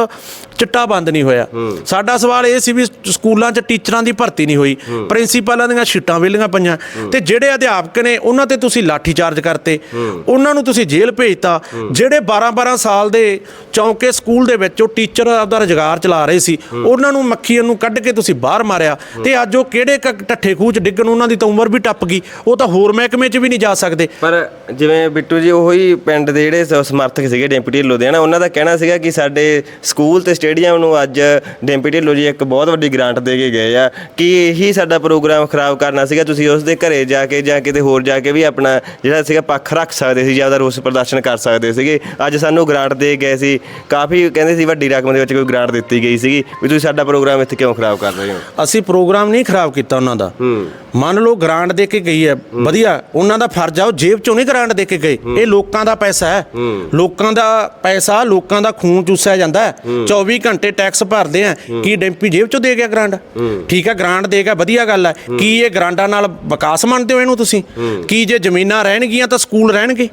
[SPEAKER 3] ਚਿੱਟਾ ਬੰਦ ਨਹੀਂ ਹੋਇਆ। ਸਾਡਾ ਸਵਾਲ ਇਹ ਸੀ ਵੀ ਸਕੂਲਾਂ 'ਚ ਟੀਚਰਾਂ ਦੀ ਭਰਤੀ ਨਹੀਂ ਹੋਈ। ਪ੍ਰਿੰਸੀਪਲਾਂ ਦੀਆਂ ਸ਼ੀਟਾਂ ਵਿਲੀਆਂ ਪਈਆਂ। ਤੇ ਜਿਹੜੇ ਅਧਿਆਪਕ ਨੇ ਉਹਨਾਂ ਤੇ ਤੁਸੀਂ ਲਾਠੀ ਚਾਰਜ ਕਰਤੇ। ਉਹਨਾਂ ਨੂੰ ਤੁਸੀਂ ਜੇਲ੍ਹ ਭੇਜਤਾ। ਜਿਹੜੇ 12-12 ਸਾਲ ਦੇ ਚੌਂਕੇ ਸਕੂਲ ਦੇ ਵਿੱਚ ਉਹ ਟੀਚਰ ਆਪਦਾ ਰੁਜ਼ਗਾਰ ਚਲਾ ਰਹੇ ਸੀ ਉਹਨਾਂ ਨੂੰ ਮੱਖੀਆਂ ਨੂੰ ਕੱਢ ਕੇ ਤੁਸੀਂ ਬਾਹਰ ਮਾਰਿਆ। ਤੇ ਅੱਜ ਉਹ ਕਿਹੜੇ ਕ- ਢੱਠੇ ਖੂਹ 'ਚ ਡਿੱਗਣ ਉਹਨਾਂ ਦੀ ਤਾਂ ਉਮਰ ਵੀ ਟੱਪ ਗਈ। ਉਹ ਤਾਂ ਹੋਰ ਮਹਿਕਮੇ 'ਚ ਵੀ ਨਹੀਂ ਜਾ ਸਕਦੇ।
[SPEAKER 4] ਪਰ ਜਿਵੇਂ ਬਿੱਟੂ ਜੀ ਉਹੀ ਪਿੰਡ ਦੇ ਜਿਹੜੇ ਸਮਰਥਕ ਸੀਗੇ ਡੈਂਪੀ ਢਿੱਲੋਂ ਦੇ ਨਾ ਉਹਨਾਂ ਦਾ ਕਹਿਣਾ ਸੀਗਾ ਕਿ ਸਾਡੇ ਸਕੂਲ ਤੇ ਸਟੇਡੀਅਮ ਨੂੰ ਅੱਜ ਡੈਂਪੀ ਢਿੱਲੋਂ ਜੀ ਇੱਕ ਬਹੁਤ ਵੱਡੀ ਗ੍ਰਾਂਟ ਦੇ ਕੇ ਗਏ ਆ ਕਿ ਇਹੀ ਸਾਡਾ ਪ੍ਰੋਗਰਾਮ ਖਰਾਬ ਕਰਨਾ ਸੀਗਾ? ਤੁਸੀਂ ਉਸ ਦੇ ਘਰੇ ਜਾ ਕੇ ਜਾਂ ਕਿਤੇ ਹੋਰ ਜਾ ਕੇ ਵੀ ਆਪਣਾ ਜਿਹੜਾ ਸੀਗਾ ਪੱਖ ਰੱਖ ਸਕਦੇ ਸੀ ਜਾਂ ਉਹਦਾ ਰੋਸ ਪ੍ਰਦਰਸ਼ਨ ਕਰ ਸਕਦੇ ਸੀਗੇ? ਅੱਜ ਸਾਨੂੰ ਗ੍ਰਾਂਟ ਦੇ ਗਏ ਸੀ। ਕਾਫੀ ਕਹਿੰਦੇ ਸੀ ਵੱਡੀ ਰਕਮ ਦੇ ਵਿੱਚ ਕੋਈ ਗ੍ਰਾਂਟ ਦਿੱਤੀ ਗਈ ਸੀਗੀ। ਵੀ ਤੁਸੀਂ ਸਾਡਾ ਪ੍ਰੋਗਰਾਮ ਇੱਥੇ ਕਿਉਂ ਖਰਾਬ ਕਰ ਰਹੇ ਹੋ?
[SPEAKER 3] ਅਸੀਂ ਪ੍ਰੋਗਰਾਮ ਨਹੀਂ ਖਰਾਬ ਕੀਤਾ ਉਹਨਾਂ ਦਾ। ਮੰਨ ਲਓ ਗ੍ਰਾਂਟ ਦੇ ਕੇ ਗਈ ਹੈ ਵਧੀਆ ਉਹਨਾਂ ਦਾ ਫਰਜ਼ ਆ ਉਹ ਜੇਬ ਚੋਂ ਨਹੀਂ ਗ੍ਰਾਂਟ ਦੇ ਕੇ ਗਏ। ਇਹ ਲੋਕਾਂ ਦਾ ਪੈਸਾ ਹੈ। ਲੋਕਾਂ ਦਾ ਪੈਸਾ ਲੋਕਾਂ ਦਾ ਖੂਨ ਚੂਸਿਆ ਜਾਂਦਾ ਹੈ। 24 ਘੰਟੇ ਟੈਕਸ ਭਰਦੇ ਆ ਕੀ ਡੈਂਪੀ ਜੇਬ ਚੋਂ ਦੇ ਗਿਆ ਗ੍ਰਾਂਟ ਠੀਕ ਹੈ ਗ੍ਰਾਂਟ ਦੇ ਗਿਆ ਵਧੀਆ ਗੱਲ ਹੈ। ਕੀ ਇਹ ਗ੍ਰਾਂਟਾਂ ਨਾਲ ਵਿਕਾਸ ਮੰਨਦੇ ਹੋ ਇਹਨੂੰ ਤੁਸੀਂ? ਕੀ ਜੇ ਜ਼ਮੀਨਾਂ ਰਹਿਣਗੀਆਂ ਤਾਂ ਸਕੂਲ ਰਹਿਣਗੇ?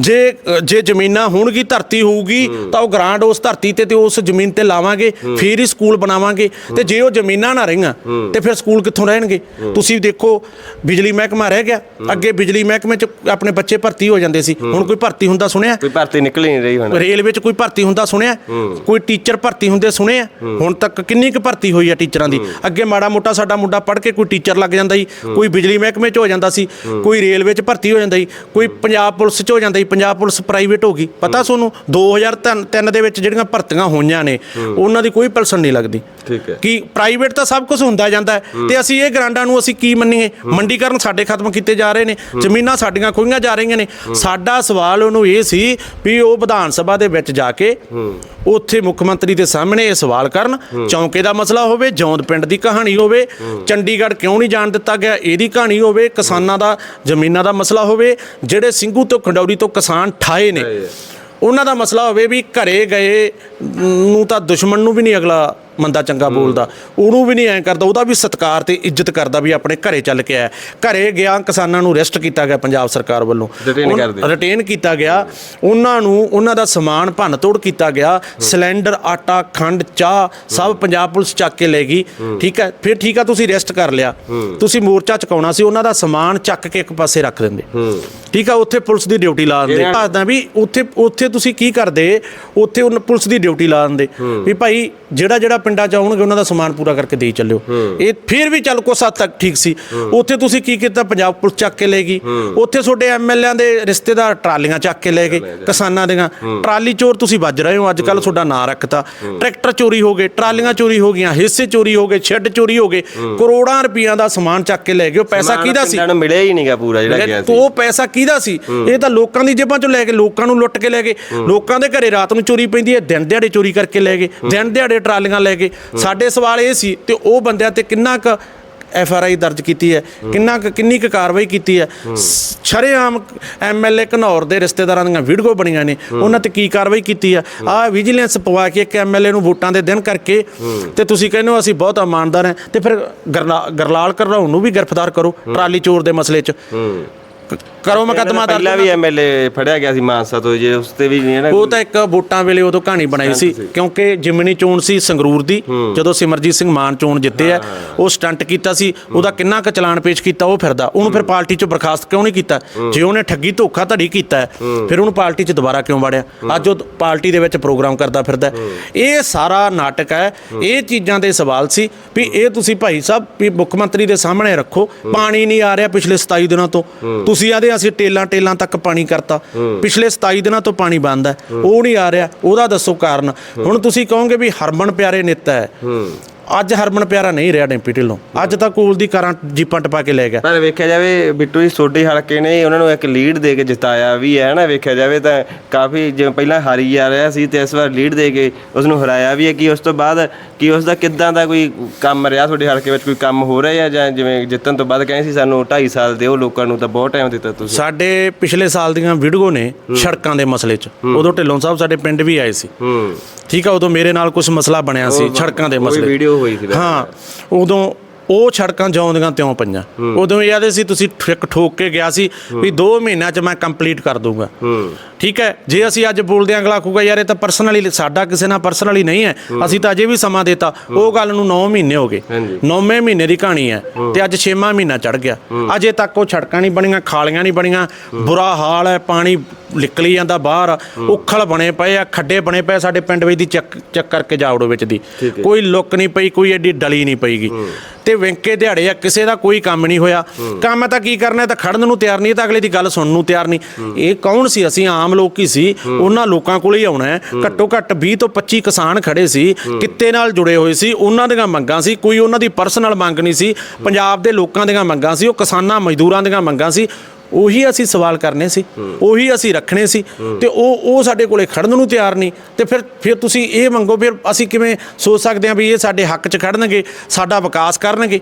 [SPEAKER 3] ਜੇ ਜੇ ਜ਼ਮੀਨਾਂ ਹੋਣਗੀ ਧਰਤੀ ਹੋਊਗੀ ਤਾਂ ਉਹ ਗ੍ਰਾਂਟ ਉਸ ਧਰਤੀ ਤੇ ਤੇ ਉਸ ਜ਼ਮੀਨ ਤੇ ਲਾਵਾਂਗੇ ਫਿਰ ਹੀ ਸਕੂਲ ਬਣਾਵਾਂਗੇ। ਤੇ ਜੇ ਉਹ ਜ਼ਮੀਨਾਂ ਨਾ ਰਹੀਆਂ ਤੇ ਫਿਰ ਸਕੂਲ ਕਿੱਥੋਂ ਰਹਿਣਗੇ? ਤੁਸੀਂ ਦੇਖੋ ਬਿਜਲੀ ਮਹਿਕਮਾ ਰਹਿ ਗਿਆ। ਅੱਗੇ ਬਿਜਲੀ ਮਹਿਕਮੇ 'ਚ ਆਪਣੇ ਬੱਚੇ ਭਰਤੀ ਹੋ ਜਾਂਦੇ ਸੀ। ਹੁਣ ਕੋਈ ਭਰਤੀ ਹੁੰਦਾ ਸੁਣਿਆ?
[SPEAKER 4] ਕੋਈ ਭਰਤੀ ਨਿਕਲ ਹੀ ਨਹੀਂ ਰਹੀ ਹੁਣ।
[SPEAKER 3] ਰੇਲਵੇ 'ਚ ਕੋਈ ਭਰਤੀ ਹੁੰਦਾ ਸੁਣਿਆ? ਕੋਈ ਟੀਚਰ ਭਰਤੀ ਹੁੰਦੇ ਸੁਣਿਆ ਹੁਣ ਤੱਕ ਕਿੰਨੀ ਕੁ ਭਰਤੀ ਹੋਈ ਆ ਟੀਚਰਾਂ ਦੀ? ਅੱਗੇ ਮਾੜਾ ਮੋਟਾ ਸਾਡਾ ਮੁੰਡਾ ਪੜ੍ਹ ਕੇ ਕੋਈ ਟੀਚਰ ਲੱਗ ਜਾਂਦਾ ਸੀ ਕੋਈ ਬਿਜਲੀ ਮਹਿਕਮੇ 'ਚ ਹੋ ਜਾਂਦਾ ਸੀ ਕੋਈ ਰੇਲਵੇ 'ਚ ਭਰਤੀ ਹੋ ਜਾਂਦਾ ਸੀ ਕੋਈ ਪੰਜਾਬ ਪੁਲਿਸ 'ਚ ਹੋ ਜਾਂਦਾ ਸੀ ਪੰਜਾਬ ਪੁਲਿਸ ਪ੍ਰਾਈਵੇਟ ਹੋ ਗਈ। ਪਤਾ ਤੁਹਾਨੂੰ 2003 ਦੇ ਵਿੱਚ ਜਿਹੜੀਆਂ ਭਰਤੀਆਂ ਹੋਈਆਂ ਨੇ ਉਹਨਾਂ ਦੀ ਕੋਈ ਪੈਨਸ਼ਨ ਨਹੀਂ ਲੱਗਦੀ।
[SPEAKER 4] ਠੀਕ ਹੈ।
[SPEAKER 3] ਕਿ ਪ੍ਰਾਈਵੇਟ ਤਾਂ ਸਭ ਕੁਝ ਹੁੰਦਾ ਜਾਂਦਾ ਤੇ ਅਸੀਂ ਇਹ ਗ੍ਰਾਂਟਾਂ ਨੂੰ ਅਸੀਂ ਕੀ ਮੰਨੀਏ? ਮੰਡੀਕਰਨ ਸਾਡੇ ਖਤਮ ਕੀਤੇ ਜਾ ਰਹੇ ਨੇ ਜ਼ਮੀਨਾਂ ਸਾਡੀਆਂ ਖੋਈਆਂ ਜਾ ਰਹੀਆਂ ਨੇ। ਸਾਡਾ ਸਵਾਲ ਉਹਨੂੰ ਇਹ ਸੀ ਵੀ ਉਹ ਵਿਧਾਨ ਸਭਾ ਦੇ ਵਿੱਚ ਜਾ ਕੇ ਉੱਥੇ ਮੁੱਖ ਮੰਤਰੀ ਦੇ ਸਾਹਮਣੇ ਇਹ ਸਵਾਲ ਕਰਨ ਚੌਂਕੇ ਦਾ ਮਸਲਾ ਹੋਵੇ ਜੌਂਦ ਪਿੰਡ ਦੀ ਕਹਾਣੀ ਹੋਵੇ ਚੰਡੀਗੜ੍ਹ ਕਿਉਂ ਨਹੀਂ ਜਾਣ ਦਿੱਤਾ ਗਿਆ ਇਹਦੀ ਕਹਾਣੀ ਹੋਵੇ ਕਿਸਾਨਾਂ ਦਾ ਜ਼ਮੀਨਾਂ ਦਾ ਮਸਲਾ ਹੋਵੇ ਜਿਹੜੇ ਸਿੰਘੂ ਤੋਂ ਖੰਡੌਰੀ ਤੋਂ ਕਿਸਾਨ ਠਾਏ ਨੇ ਉਹਨਾਂ ਦਾ ਮਸਲਾ ਹੋਵੇ ਵੀ ਘਰੇ ਗਏ ਨੂੰ ਤਾਂ ਦੁਸ਼ਮਣ ਨੂੰ ਵੀ ਨਹੀਂ ਅਗਲਾ ਮੰਦਾ ਚੰਗਾ ਬੋਲਦਾ। ਉਹਨੂੰ ਵੀ ਨਹੀਂ ਐਂ ਕਰਦਾ ਉਹਦਾ ਵੀ ਸਤਿਕਾਰ ਤੇ ਇੱਜ਼ਤ ਕਰਦਾ ਵੀ ਆਪਣੇ ਘਰੇ ਚੱਲ ਕੇ ਆਇਆ। ਘਰੇ ਗਿਆ ਕਿਸਾਨਾਂ ਨੂੰ ਅਰੈਸਟ ਕੀਤਾ ਗਿਆ ਪੰਜਾਬ ਸਰਕਾਰ ਵੱਲੋਂ। ਰਿਟੇਨ ਕੀਤਾ ਗਿਆ। ਉਹਨਾਂ ਨੂੰ ਉਹਨਾਂ ਦਾ ਸਮਾਨ ਭੰਨ ਤੋੜ ਕੀਤਾ ਗਿਆ। ਸਿਲੰਡਰ ਆਟਾ ਖੰਡ ਚਾਹ ਸਭ ਪੰਜਾਬ ਪੁਲਿਸ ਚੱਕ ਕੇ ਲੈ ਗਈ। ਠੀਕ ਹੈ? ਫਿਰ ਠੀਕ ਆ ਤੁਸੀਂ ਅਰੈਸਟ ਕਰ ਲਿਆ। ਤੁਸੀਂ ਮੋਰਚਾ ਚੁਕਾਉਣਾ ਸੀ ਉਹਨਾਂ ਦਾ ਸਮਾਨ ਚੱਕ ਕੇ ਇੱਕ ਪਾਸੇ ਰੱਖ ਦਿੰਦੇ। ਠੀਕ ਆ ਉੱਥੇ ਪੁਲਿਸ ਦੀ ਡਿਊਟੀ ਲਾ ਦਿੰਦੇ। ਦੱਸਦਾ ਵੀ ਉੱਥੇ ਉੱਥੇ ਤੁਸੀਂ ਕੀ ਕਰਦੇ? ਉੱਥੇ ਉਹਨਾਂ ਪੁਲਿਸ ਦੀ ਡਿਊਟੀ ਲਾ ਦਿੰਦੇ। ਵੀ ਭਾਈ ਜਿਹੜਾ ਜਿਹੜਾ ਪਿੰਡਾਂ ਚ ਆਉਣਗੇ ਉਹਨਾਂ ਦਾ ਸਮਾਨ ਪੂਰਾ ਕਰਕੇ ਦੇਈ ਚੱਲਿਓ। ਇਹ ਫਿਰ ਵੀ ਚੱਲ ਕੁਛ ਹੱਦ ਤੱਕ ਠੀਕ ਸੀ। ਉੱਥੇ ਤੁਸੀਂ ਕੀ ਕੀਤਾ ਪੰਜਾਬ ਪੁਲਿਸ ਚੱਕ ਕੇ ਲੈ ਗਈ। ਉੱਥੇ ਤੁਹਾਡੇ ਐਮਐਲਏਆਂ ਦੇ ਰਿਸ਼ਤੇਦਾਰ ਟਰਾਲੀਆਂ ਚੱਕ ਕੇ ਲੈ ਗਏ ਕਿਸਾਨਾਂ ਦੀਆਂ। ਟਰਾਲੀ ਚੋਰ ਤੁਸੀਂ ਵੱਜ ਰਹੇ ਹੋ ਅੱਜ ਕੱਲ ਤੁਹਾਡਾ ਨਾਂ ਰੱਖਤਾ। ਟਰੈਕਟਰ ਚੋਰੀ ਹੋ ਗਏ ਟਰਾਲੀਆਂ ਚੋਰੀ ਹੋ ਗਈਆਂ ਹਿੱਸੇ ਚੋਰੀ ਹੋ ਗਏ ਸ਼ੈੱਡ ਚੋਰੀ ਹੋ ਗਏ ਕਰੋੜਾਂ ਰੁਪਈਆਂ ਦਾ ਸਮਾਨ ਚੱਕ ਕੇ ਲੈ ਗਏ। ਉਹ ਪੈਸਾ ਕਿਹਦਾ ਸੀ?
[SPEAKER 4] ਪਿੰਡਾਂ ਨੂੰ ਮਿਲਿਆ ਹੀ ਨਹੀਂਗਾ ਪੂਰਾ ਜਿਹੜਾ ਗਿਆ ਸੀ।
[SPEAKER 3] ਉਹ ਪੈਸਾ ਕਿਹਦਾ ਸੀ? ਇਹ ਤਾਂ ਲੋਕਾਂ ਦੀ ਜੇਬਾਂ ਚੋਂ ਲੈ ਕੇ ਲੋਕਾਂ ਨੂੰ ਲੁੱਟ ਕੇ ਲੈ ਗਏ। ਲੋਕਾਂ ਦੇ ਘਰੇ ਰਾਤ ਨੂੰ ਚੋਰੀ ਪੈਂਦੀ ਹੈ ਦਿਨ ਦਿਹਾੜੇ ਚੋਰੀ ਕਰਕੇ ਲੈ ਗਏ। ਦਿਨ ਦਿਹਾੜੇ ਟਰਾਲੀਆਂ ਲੈ ਗਏ ਸਾਡੇ ਸਵਾਲ ਇਹ ਸੀ ਤੇ ਉਹ ਬੰਦਿਆਂ ਤੇ ਕਿੰਨਾ ਕੁ ਐਫ ਆਰ ਆਈ ਦਰਜ ਕੀਤੀ ਹੈ, ਕਿੰਨਾ ਕਿੰਨੀ ਕੁ ਕਾਰਵਾਈ ਕੀਤੀ ਹੈ। ਸ- ਸ਼ਰੇਆਮ ਐਮਐਲਏ ਘਨੌਰ ਦੇ ਰਿਸ਼ਤੇਦਾਰਾਂ ਦੀਆਂ ਵੀਡੀਓ ਬਣੀਆਂ ਨੇ, ਉਹਨਾਂ ਤੇ ਕੀ ਕਾਰਵਾਈ ਕੀਤੀ ਆ ਆ ਵਿਜੀਲੈਂਸ ਪਵਾ ਕੇ ਇੱਕ ਐਮਐਲਏ ਨੂੰ ਵੋਟਾਂ ਦੇ ਦਿਨ ਕਰਕੇ ਤੇ ਤੁਸੀਂ ਕਹਿੰਦੇ ਹੋ ਅਸੀਂ ਬਹੁਤ ਇਮਾਨਦਾਰ ਹਾਂ ਤੇ ਫਿਰ ਗਰਲਾ- ਗਰਲਾਲ ਕਰਰਾਉ ਨੂੰ ਵੀ ਗ੍ਰਿਫਤਾਰ ਕਰੋ ਟਰਾਲੀ ਚੋਰ ਦੇ ਮਸਲੇ 'ਚ। ਕਰੋ ਮੁਕੱਦਮਾ ਦਰਜ
[SPEAKER 4] ਪਹਿਲਾਂ ਵੀ ਐਮਐਲਏ ਫੜਿਆ ਗਿਆ ਸੀ ਮਾਨਸਾ ਤੋਂ ਜੇ ਉਸ ਤੇ ਵੀ ਨਹੀਂ ਨਾ
[SPEAKER 3] ਉਹ ਤਾਂ ਇੱਕ ਵੋਟਾਂ ਵੇਲੇ ਉਦੋਂ ਕਹਾਣੀ ਬਣਾਈ ਸੀ ਕਿਉਂਕਿ ਜਿਮਨੀ ਚੋਣ ਸੀ ਸੰਗਰੂਰ ਦੀ ਜਦੋਂ ਸਿਮਰਜੀਤ ਸਿੰਘ ਮਾਨ ਚੋਣ ਜਿੱਤੇ ਆ ਉਹ ਸਟੰਟ ਕੀਤਾ ਸੀ ਉਹਦਾ ਕਿੰਨਾ ਕੁ ਚਲਾਨ ਪੇਸ਼ ਕੀਤਾ ਉਹ ਫਿਰਦਾ। ਉਹਨੂੰ ਫਿਰ ਪਾਰਟੀ ਚੋਂ ਬਰਖਾਸਤ ਕਿਉਂ ਨਹੀਂ ਕੀਤਾ? ਜੇ ਉਹਨੇ ਠੱਗੀ ਧੋਖਾ ਧੜੀ ਕੀਤਾ ਫਿਰ ਉਹਨੂੰ ਪਾਰਟੀ 'ਚ ਦੁਬਾਰਾ ਕਿਉਂ ਵਾੜਿਆ? ਅੱਜ ਉਹ ਪਾਰਟੀ ਦੇ ਵਿੱਚ ਪ੍ਰੋਗਰਾਮ ਕਰਦਾ ਫਿਰਦਾ। ਇਹ ਸਾਰਾ ਨਾਟਕ ਹੈ ਇਹ ਚੀਜ਼ਾਂ ਦੇ ਸਵਾਲ ਸੀ ਵੀ ਇਹ ਤੁਸੀਂ ਭਾਈ ਸਾਹਿਬ ਵੀ ਮੁੱਖ ਮੰਤਰੀ ਦੇ ਸਾਹਮਣੇ ਰੱਖੋ ਪਾਣੀ ਨਹੀਂ ਆ ਰਿਹਾ ਪਿਛਲੇ 27 ਦਿਨਾਂ ਤੋਂ। ਤੁਸੀਂ ਆਦੇ ਅਸੀਂ ਟੇਲਾਂ ਟੇਲਾਂ ਤੱਕ ਪਾਣੀ ਕਰਤਾ। ਪਿਛਲੇ 27 ਦਿਨਾਂ ਤੋਂ ਪਾਣੀ ਬੰਦ ਹੈ। ਉਹ ਨਹੀਂ ਆ ਰਿਹਾ। ਉਹਦਾ ਦੱਸੋ ਕਾਰਨ। ਹੁਣ ਤੁਸੀਂ ਕਹੋਗੇ ਵੀ ਹਰਮਨ ਪਿਆਰੇ ਨੇਤਾ ਹੈ। ਅੱਜ ਹਰਮਨ ਪਿਆਰਾ ਨਹੀਂ ਰਿਹਾ ਡੈਂਪੀ ਢਿੱਲੋਂ। ਅੱਜ ਤਾਂ ਕੋਲ ਦੀ ਕਾਰਾਂ ਜੀਪਾਂ ਟਪਾ ਕੇ ਲੈ ਗਿਆ।
[SPEAKER 4] ਪਰ ਵੇਖਿਆ ਜਾਵੇ ਬਿੱਟੂ ਜੀ ਸੋਢੀ ਹਲਕੇ ਨੇ ਉਹਨਾਂ ਨੂੰ ਇੱਕ ਲੀਡ ਦੇ ਕੇ ਜਿਤਾਇਆ ਵੀ ਹੈ ਨਾ। ਵੇਖਿਆ ਜਾਵੇ ਤਾਂ ਕਾਫੀ ਜਿਵੇਂ ਪਹਿਲਾਂ ਹਾਰੀ ਜਾ ਰਿਹਾ ਸੀ ਤੇ ਇਸ ਵਾਰ ਲੀਡ ਦੇ ਕੇ ਉਸ ਨੂੰ ਹਰਾਇਆ ਵੀ ਹੈ। ਕਿ ਉਸ ਤੋਂ ਬਾਅਦ ਕਿ ਉਸ ਦਾ ਕਿੱਦਾਂ ਦਾ ਕੋਈ ਕੰਮ ਰਿਹਾ ਤੁਹਾਡੇ ਹਲਕੇ ਵਿੱਚ? ਕੋਈ ਕੰਮ ਹੋ ਰਿਹਾ ਜਾਂ ਜਿਵੇਂ ਜਿੱਤਣ ਤੋਂ ਬਾਅਦ ਕਹਿੰਦੇ ਸੀ ਸਾਨੂੰ 2.5 ਸਾਲ ਦਿਓ ਲੋਕਾਂ ਨੂੰ ਤਾਂ ਬਹੁਤ ਟਾਈਮ ਦਿੱਤਾ ਤੁਸੀਂ।
[SPEAKER 3] ਸਾਡੇ ਪਿਛਲੇ ਸਾਲ ਦੀਆਂ ਵੀਡੀਓ ਨੇ ਸੜਕਾਂ ਦੇ ਮਸਲੇ 'ਚ। ਉਦੋਂ ਢਿੱਲੋਂ ਸਾਹਿਬ ਸਾਡੇ ਪਿੰਡ ਵੀ ਆਏ ਸੀ। ਠੀਕ ਆ ਉਦੋਂ ਮੇਰੇ ਨਾਲ ਕੁਝ ਮਸਲਾ ਬਣਿਆ ਸੀ ਸੜਕਾਂ ਦੇ ਮਸਲੇ।
[SPEAKER 4] ਵੀਡੀਓ ਹੋਈ ਸੀ ਵੈਸੇ।
[SPEAKER 3] ਹਾਂ ਉਦੋਂ ਉਹ ਸੜਕਾਂ ਜਿਉਂਦੀਆਂ ਤਿਉਂ ਪਈਆਂ। ਉਦੋਂ ਇਹ ਆਦੇ ਸੀ ਤੁਸੀਂ ਠਿੱਕ ਠੋਕ ਕੇ ਗਿਆ ਸੀ ਵੀ 2 ਮਹੀਨਿਆਂ 'ਚ ਮੈਂ ਕੰਪਲੀਟ ਕਰ ਦੂੰਗਾ। ਠੀਕ ਹੈ ਜੇ ਅਸੀਂ ਅੱਜ ਬੋਲਦੇ ਆਂ ਅਗਲਾ ਕਹੂਗਾ ਯਾਰ ਇਹ ਤਾਂ ਪਰਸਨਲੀ ਸਾਡਾ ਕਿਸੇ ਨਾਲ ਪਰਸਨਲੀ ਨਹੀਂ ਹੈ। ਅਸੀਂ ਤਾਂ ਅਜੇ ਵੀ ਸਮਾਂ ਦੇਤਾ। ਉਹ ਗੱਲ ਨੂੰ 9 ਮਹੀਨੇ ਹੋ ਗਏ।
[SPEAKER 4] ਹਾਂਜੀ।
[SPEAKER 3] 9ਵੇਂ ਮਹੀਨੇ ਦੀ ਕਹਾਣੀ ਹੈ ਤੇ ਅੱਜ 6ਵਾਂ ਮਹੀਨਾ ਚੜ ਗਿਆ। ਅਜੇ ਤੱਕ ਉਹ ਸੜਕਾਂ ਨਹੀਂ ਬਣੀਆਂ ਖਾਲੀਆਂ ਨਹੀਂ ਬਣੀਆਂ। ਬੁਰਾ ਹਾਲ ਹੈ ਪਾਣੀ ਨਿਕਲੀ ਜਾਂਦਾ ਬਾਹਰ। ਉਖਲ ਬਣੇ ਪਏ ਆ ਖੱਡੇ ਬਣੇ ਪਏ ਸਾਡੇ ਪਿੰਡ ਵਿੱਚ ਦੀ ਚੱਕ ਚੱਕ ਕਰਕੇ ਜਾਵੜੋ ਵਿੱਚ ਦੀ। ਕੋਈ ਲੁੱਕ ਨਹੀਂ ਪਈ ਕੋਈ ਐਡੀ ਡਲੀ ਨਹੀਂ ਪਈਗੀ। ਤੇ ਵਿੰਕੇ ਦਿਹਾੜੇ ਆ ਕਿਸੇ ਦਾ ਕੋਈ ਕੰਮ ਨਹੀਂ ਹੋਇਆ। ਕੰਮ ਤਾਂ ਕੀ ਕਰਨਾ ਤਾਂ ਖੜਨ ਨੂੰ ਤਿਆਰ ਨਹੀਂ ਤਾਂ ਅਗਲੇ ਦੀ ਗੱਲ ਸੁਣਨ ਨੂੰ ਤਿਆਰ ਨਹੀਂ। ਇਹ ਕੌਣ ਸੀ? ਅਸੀਂ ਆਮ ਲੋਕ ਹੀ ਸੀ ਉਹਨਾਂ ਲੋਕਾਂ ਕੋਲ ਹੀ ਆਉਣਾ ਹੈ। ਘੱਟੋ ਘੱਟ 20 ਤੋਂ 25 ਕਿਸਾਨ ਖੜੇ ਸੀ ਕਿੱਤੇ ਨਾਲ ਜੁੜੇ ਹੋਏ ਸੀ ਉਹਨਾਂ ਦੀਆਂ ਮੰਗਾਂ ਸੀ। ਕੋਈ ਉਹਨਾਂ ਦੀ ਪਰਸਨਲ ਮੰਗ ਨਹੀਂ ਸੀ। ਪੰਜਾਬ ਦੇ ਲੋਕਾਂ ਦੀਆਂ ਮੰਗਾਂ ਸੀ ਉਹ ਕਿਸਾਨਾਂ ਮਜ਼ਦੂਰਾਂ ਦੀਆਂ ਮੰਗਾਂ ਸੀ। ਉਹੀ ਅਸੀਂ ਸਵਾਲ ਕਰਨੇ ਸੀ, ਉਹੀ ਅਸੀਂ ਰੱਖਣੇ ਸੀ ਤੇ ਉਹ ਉਹ ਸਾਡੇ ਕੋਲੇ ਖੜਨ ਨੂੰ ਤਿਆਰ ਨਹੀਂ ਤੇ ਫਿਰ ਫਿਰ ਤੁਸੀਂ ਇਹ ਮੰਗੋ, ਫਿਰ ਅਸੀਂ ਕਿਵੇਂ ਸੋਚ ਸਕਦੇ ਹਾਂ ਵੀ ਇਹ ਸਾਡੇ ਹੱਕ 'ਚ ਖੜਨਗੇ, ਸਾਡਾ ਵਿਕਾਸ ਕਰਨਗੇ।